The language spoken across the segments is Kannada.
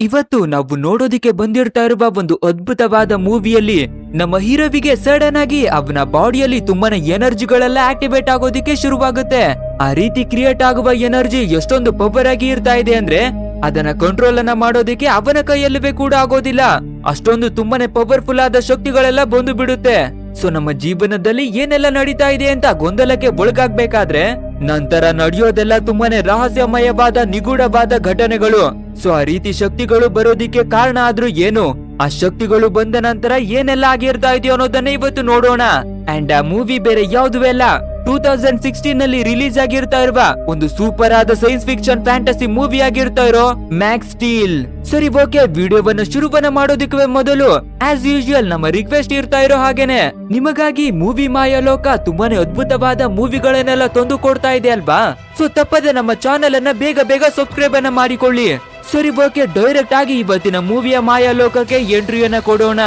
ಇವತ್ತು ನಾವು ನೋಡೋದಿಕ್ಕೆ ಬಂದಿರ್ತಾ ಇರುವ ಒಂದು ಅದ್ಭುತವಾದ ಮೂವಿಯಲ್ಲಿ ನಮ್ಮ ಹೀರೋವಿಗೆ ಸಡನ್ ಆಗಿ ಅವನ ಬಾಡಿಯಲ್ಲಿ ತುಂಬಾನೇ ಎನರ್ಜಿಗಳೆಲ್ಲ ಆಕ್ಟಿವೇಟ್ ಆಗೋದಿಕ್ಕೆ ಶುರುವಾಗುತ್ತೆ. ಆ ರೀತಿ ಕ್ರಿಯೇಟ್ ಆಗುವ ಎನರ್ಜಿ ಎಷ್ಟೊಂದು ಪವರ್ ಆಗಿ ಇರ್ತಾ ಇದೆ ಅಂದ್ರೆ ಅದನ್ನ ಕಂಟ್ರೋಲ್ ಅನ್ನ ಮಾಡೋದಿಕ್ಕೆ ಅವನ ಕೈಯಲ್ಲವೇ ಕೂಡ ಆಗೋದಿಲ್ಲ. ಅಷ್ಟೊಂದು ತುಂಬಾನೇ ಪವರ್ಫುಲ್ ಆದ ಶಕ್ತಿಗಳೆಲ್ಲ ಬಂದು ಬಿಡುತ್ತೆ. ಸೊ ನಮ್ಮ ಜೀವನದಲ್ಲಿ ಏನೆಲ್ಲ ನಡೀತಾ ಇದೆ ಅಂತ ಗೊಂದಲಕ್ಕೆ ಒಳಗಾಗ್ಬೇಕಾದ್ರೆ ನಂತರ ನಡೆಯೋದೆಲ್ಲ ತುಂಬಾನೇ ರಹಸ್ಯಮಯವಾದ, ನಿಗೂಢವಾದ ಘಟನೆಗಳು. ಸೊ ಆ ರೀತಿ ಶಕ್ತಿಗಳು ಬರೋದಿಕ್ಕೆ ಕಾರಣ ಆದ್ರೂ ಏನು? ಆ ಶಕ್ತಿಗಳು ಬಂದ ನಂತರ ಏನೆಲ್ಲ ಆಗಿರ್ತಾ ಇದೆಯೋ ಅನ್ನೋದನ್ನ ಇವತ್ತು ನೋಡೋಣ. ಅಂಡ್ ಆ ಮೂವಿ ಬೇರೆ ಯಾವ್ದು ಅಲ್ಲ. ಟೂ ತೌಸಂಡ್ ಸಿಕ್ಸ್ಟೀನ್ನಲ್ಲಿ ರಿಲೀಸ್ ಆಗಿರ್ತಾ ಇರುವ ಒಂದು ಸೂಪರ್ ಆದ ಸೈನ್ಸ್ ಫಿಕ್ಷನ್ ಫ್ಯಾಂಟಸಿ ಮೂವಿ ಆಗಿರ್ತಾ ಇರೋ ಮ್ಯಾಕ್ಸ್ ಸ್ಟೀಲ್ ಸರಿ ಓಕೆ ವಿಡಿಯೋವನ್ನ ಶುರುವನ್ನ ಮಾಡೋದಿಕ್ಕೆ ಮೊದಲು ಆಸ್ ಯೂಶುವಲ್ ನಮ್ಮ ರಿಕ್ವೆಸ್ಟ್ ಇರ್ತಾ ಇರೋ ಹಾಗೇನೆ. ನಿಮಗಾಗಿ ಮೂವಿ ಮಾಯಾಲೋಕ ತುಂಬಾನೇ ಅದ್ಭುತವಾದ ಮೂವಿಗಳನ್ನೆಲ್ಲ ತಂದು ಕೊಡ್ತಾ ಇದೆ ಅಲ್ವಾ? ಸೊ ತಪ್ಪದೆ ನಮ್ಮ ಚಾನೆಲ್ ಅನ್ನ ಬೇಗ ಬೇಗ ಸಬ್ಸ್ಕ್ರೈಬ್ ಅನ್ನ ಮಾಡಿಕೊಳ್ಳಿ. ಸರಿ ಓಕೆ ಡೈರೆಕ್ಟ್ ಆಗಿ ಇವತ್ತಿನ ಮೂವಿಯ ಮಾಯಾಲೋಕಕ್ಕೆ ಎಂಟ್ರಿಯನ್ನ ಕೊಡೋಣ.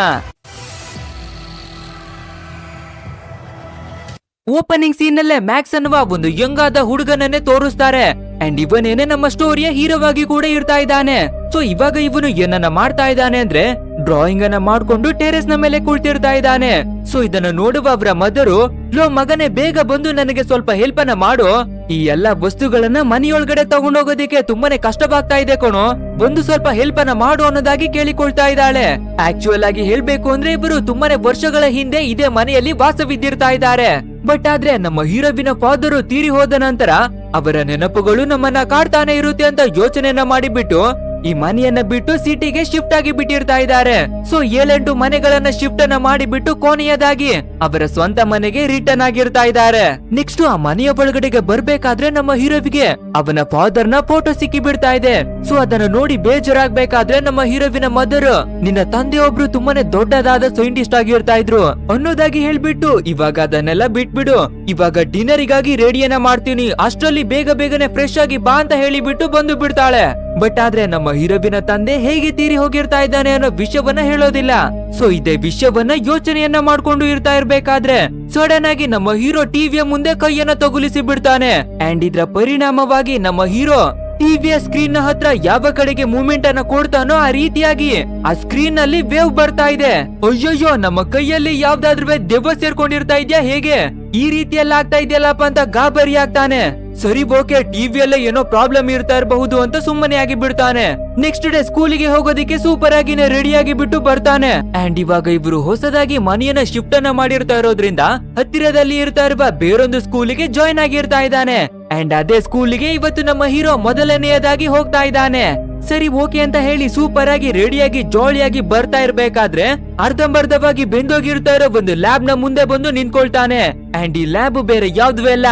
ಓಪನಿಂಗ್ ಸೀನ್ ಮ್ಯಾಕ್ಸ್ ಅನ್ನುವ ಒಂದು ಯಂಗ್ ಆದ ಹುಡುಗನನ್ನೇ ತೋರಿಸ್ತಾರೆ. ಅಂಡ್ ಇವನೇನೆ ನಮ್ಮ ಸ್ಟೋರಿಯ ಹೀರೋವಾಗಿ ಕೂಡ ಇರ್ತಾ ಇದ್ದಾನೆ. ಸೊ ಇವಾಗ ಇವನು ಏನನ್ನ ಮಾಡ್ತಾ ಇದ್ದಾನೆ ಅಂದ್ರೆ ಡ್ರಾಯಿಂಗ್ ಅನ್ನ ಮಾಡ್ಕೊಂಡು ಟೆರೆಸ್ನ ಮೇಲೆ ಕುಳಿತಿರ್ತಾ ಇದ್ದಾನೆ. ಸೊ ಇದನ್ನ ನೋಡುವ ಅವರ ಮದರು, ಲೋ, ಮಗನೇ, ಬೇಗ ಬಂದು ನನಗೆ ಸ್ವಲ್ಪ ಹೆಲ್ಪ್ ಅನ್ನ ಮಾಡು. ಈ ಎಲ್ಲಾ ವಸ್ತುಗಳನ್ನ ಮನೆಯೊಳಗಡೆ ತಗೊಂಡೋಗೋದಿಕ್ಕೆ ತುಂಬಾನೇ ಕಷ್ಟವಾಗ್ತಾ ಇದೆ ಕಣೋ. ಒಂದು ಸ್ವಲ್ಪ ಹೆಲ್ಪ್ ಅನ್ನ ಮಾಡು ಅನ್ನೋದಾಗಿ ಕೇಳಿಕೊಳ್ತಾ ಇದ್ದಾಳೆ. ಆಕ್ಚುಯಲ್ ಆಗಿ ಹೇಳ್ಬೇಕು ಅಂದ್ರೆ ಇವರು ತುಂಬಾನೇ ವರ್ಷಗಳ ಹಿಂದೆ ಇದೇ ಮನೆಯಲ್ಲಿ ವಾಸವಿದ್ದಿರ್ತಾ ಇದ್ದಾರೆ. ಬಟ್ ಆದ್ರೆ ನಮ್ಮ ಹೀರೋವಿನ ಫಾದರು ತೀರಿ ಹೋದ ನಂತರ ಅವರ ನೆನಪುಗಳು ನಮ್ಮನ್ನ ಕಾಡ್ತಾನೆ ಇರುತ್ತೆ ಅಂತ ಯೋಚನೆಯನ್ನ ಮಾಡಿಬಿಟ್ಟು ಈ ಮನೆಯನ್ನ ಬಿಟ್ಟು ಸಿಟಿಗೆ ಶಿಫ್ಟ್ ಆಗಿ ಬಿಟ್ಟಿರ್ತಾ ಇದ್ದಾರೆ. ಸೊ ಏಳೆಂಟು ಮನೆಗಳನ್ನ ಶಿಫ್ಟ್ ಅನ್ನ ಮಾಡಿಬಿಟ್ಟು ಕೊನೆಯದಾಗಿ ಅವರ ಸ್ವಂತ ಮನೆಗೆ ರಿಟರ್ನ್ ಆಗಿರ್ತಾ ಇದ್ದಾರೆ. ನೆಕ್ಸ್ಟ್ ಆ ಮನೆಯ ಒಳಗಡೆಗೆ ಬರ್ಬೇಕಾದ್ರೆ ನಮ್ಮ ಹೀರೋವಿಗೆ ಅವನ ಫಾದರ್ನ ಫೋಟೋ ಸಿಕ್ಕಿ ಬಿಡ್ತಾ ಇದೆ. ಸೊ ಅದನ್ನ ನೋಡಿ ಬೇಜಾರಾಗ್ಬೇಕಾದ್ರೆ ನಮ್ಮ ಹೀರೋವಿನ ಮದರ್ ನಿನ್ನ ತಂದೆ ಒಬ್ರು ತುಂಬಾನೇ ದೊಡ್ಡದಾದ ಸೈಂಟಿಸ್ಟ್ ಆಗಿರ್ತಾ ಇದ್ರು. ಅನ್ನೋದಾಗಿ ಹೇಳ್ಬಿಟ್ಟು ಇವಾಗ ಅದನ್ನೆಲ್ಲ ಬಿಟ್ಬಿಡು. ಇವಾಗ ಡಿನ್ನರಿಗಾಗಿ ರೆಡಿಯನ್ನ ಮಾಡ್ತೀನಿ. ಅಷ್ಟರಲ್ಲಿ ಬೇಗ ಬೇಗನೆ ಫ್ರೆಶ್ ಆಗಿ ಬಾ ಅಂತ ಹೇಳಿಬಿಟ್ಟು ಬಂದು ಬಿಡ್ತಾಳೆ. ಬಟ್ ಆದ್ರೆ ನಮ್ಮ ಹೀರೋವಿನ ತಂದೆ ಹೇಗೆ ತೀರಿ ಹೋಗಿರ್ತಾ ಇದ್ದಾನೆ ಅನ್ನೋ ವಿಷಯವನ್ನ ಹೇಳೋದಿಲ್ಲ. ಸೊ ಇದೇ ವಿಷಯವನ್ನ ಯೋಚನೆಯನ್ನ ಮಾಡ್ಕೊಂಡು ಇರ್ತಾ ಇರ್ಬೇಕಾದ್ರೆ ಸಡನ್ ಆಗಿ ನಮ್ಮ ಹೀರೋ ಟಿವಿಯ ಮುಂದೆ ಕೈಯನ್ನ ತಗುಲಿಸಿ ಬಿಡ್ತಾನೆ. ಅಂಡ್ ಇದ್ರ ಪರಿಣಾಮವಾಗಿ ನಮ್ಮ ಹೀರೋ ಟಿವಿಯ ಸ್ಕ್ರೀನ್ನ ಹತ್ರ ಯಾವ ಕಡೆಗೆ ಮೂವ್ಮೆಂಟ್ ಅನ್ನ ಕೊಡ್ತಾನೋ ಆ ರೀತಿಯಾಗಿ ಆ ಸ್ಕ್ರೀನ್ನಲ್ಲಿ ವೇವ್ ಬರ್ತಾ ಇದೆ. ಅಯ್ಯಯ್ಯೋ, ನಮ್ಮ ಕೈಯಲ್ಲಿ ಯಾವ್ದಾದ್ರು ದೆವ್ವ ಸೇರ್ಕೊಂಡಿರ್ತಾ ಇದ್ಯಾ ಹೇಗೆ? ಈ ರೀತಿಯಲ್ಲಿ ಆಗ್ತಾ ಇದೆಯಲ್ಲಪ್ಪ ಅಂತ ಗಾಬರಿ ಆಗ್ತಾನೆ. ಸರಿ ಓಕೆ ಟಿವಿಯಲ್ಲೇ ಏನೋ ಪ್ರಾಬ್ಲಮ್ ಇರ್ತಾ ಇರಬಹುದು ಅಂತ ಸುಮ್ಮನೆ ಆಗಿ ಬಿಡ್ತಾನೆ. ನೆಕ್ಸ್ಟ್ ಡೇ ಸ್ಕೂಲಿಗೆ ಹೋಗೋದಿಕ್ಕೆ ಸೂಪರ್ ಆಗಿನೇ ರೆಡಿ ಆಗಿ ಬಿಟ್ಟು ಬರ್ತಾನೆ. ಅಂಡ್ ಇವಾಗ ಇವರು ಹೊಸದಾಗಿ ಮನೆಯನ್ನ ಶಿಫ್ಟ್ ಅನ್ನ ಮಾಡಿರ್ತಾ ಇರೋದ್ರಿಂದ ಹತ್ತಿರದಲ್ಲಿ ಇರ್ತಾ ಇರುವ ಬೇರೊಂದು ಸ್ಕೂಲಿಗೆ ಜಾಯ್ನ್ ಆಗಿರ್ತಾ ಇದ್ದಾನೆ. ಅಂಡ್ ಅದೇ ಸ್ಕೂಲಿಗೆ ಇವತ್ತು ನಮ್ಮ ಹೀರೋ ಮೊದಲನೆಯದಾಗಿ ಹೋಗ್ತಾ ಇದ್ದಾನೆ. ಸರಿ, ಓಕೆ ಅಂತ ಹೇಳಿ ಸೂಪರ್ ಆಗಿ ರೆಡಿಯಾಗಿ ಜೋಳಿಯಾಗಿ ಬರ್ತಾ ಇರ್ಬೇಕಾದ್ರೆ ಅರ್ಧಂಬರ್ಧವಾಗಿ ಬೆಂದೋಗಿರ್ತಾ ಇರೋ ಒಂದು ಲ್ಯಾಬ್ನ ಮುಂದೆ ಬಂದು ನಿಂತ್ಕೊಳ್ತಾನೆ. ಅಂಡ್ ಈ ಲ್ಯಾಬ್ ಬೇರೆ ಯಾವ್ದು ಅಲ್ಲ.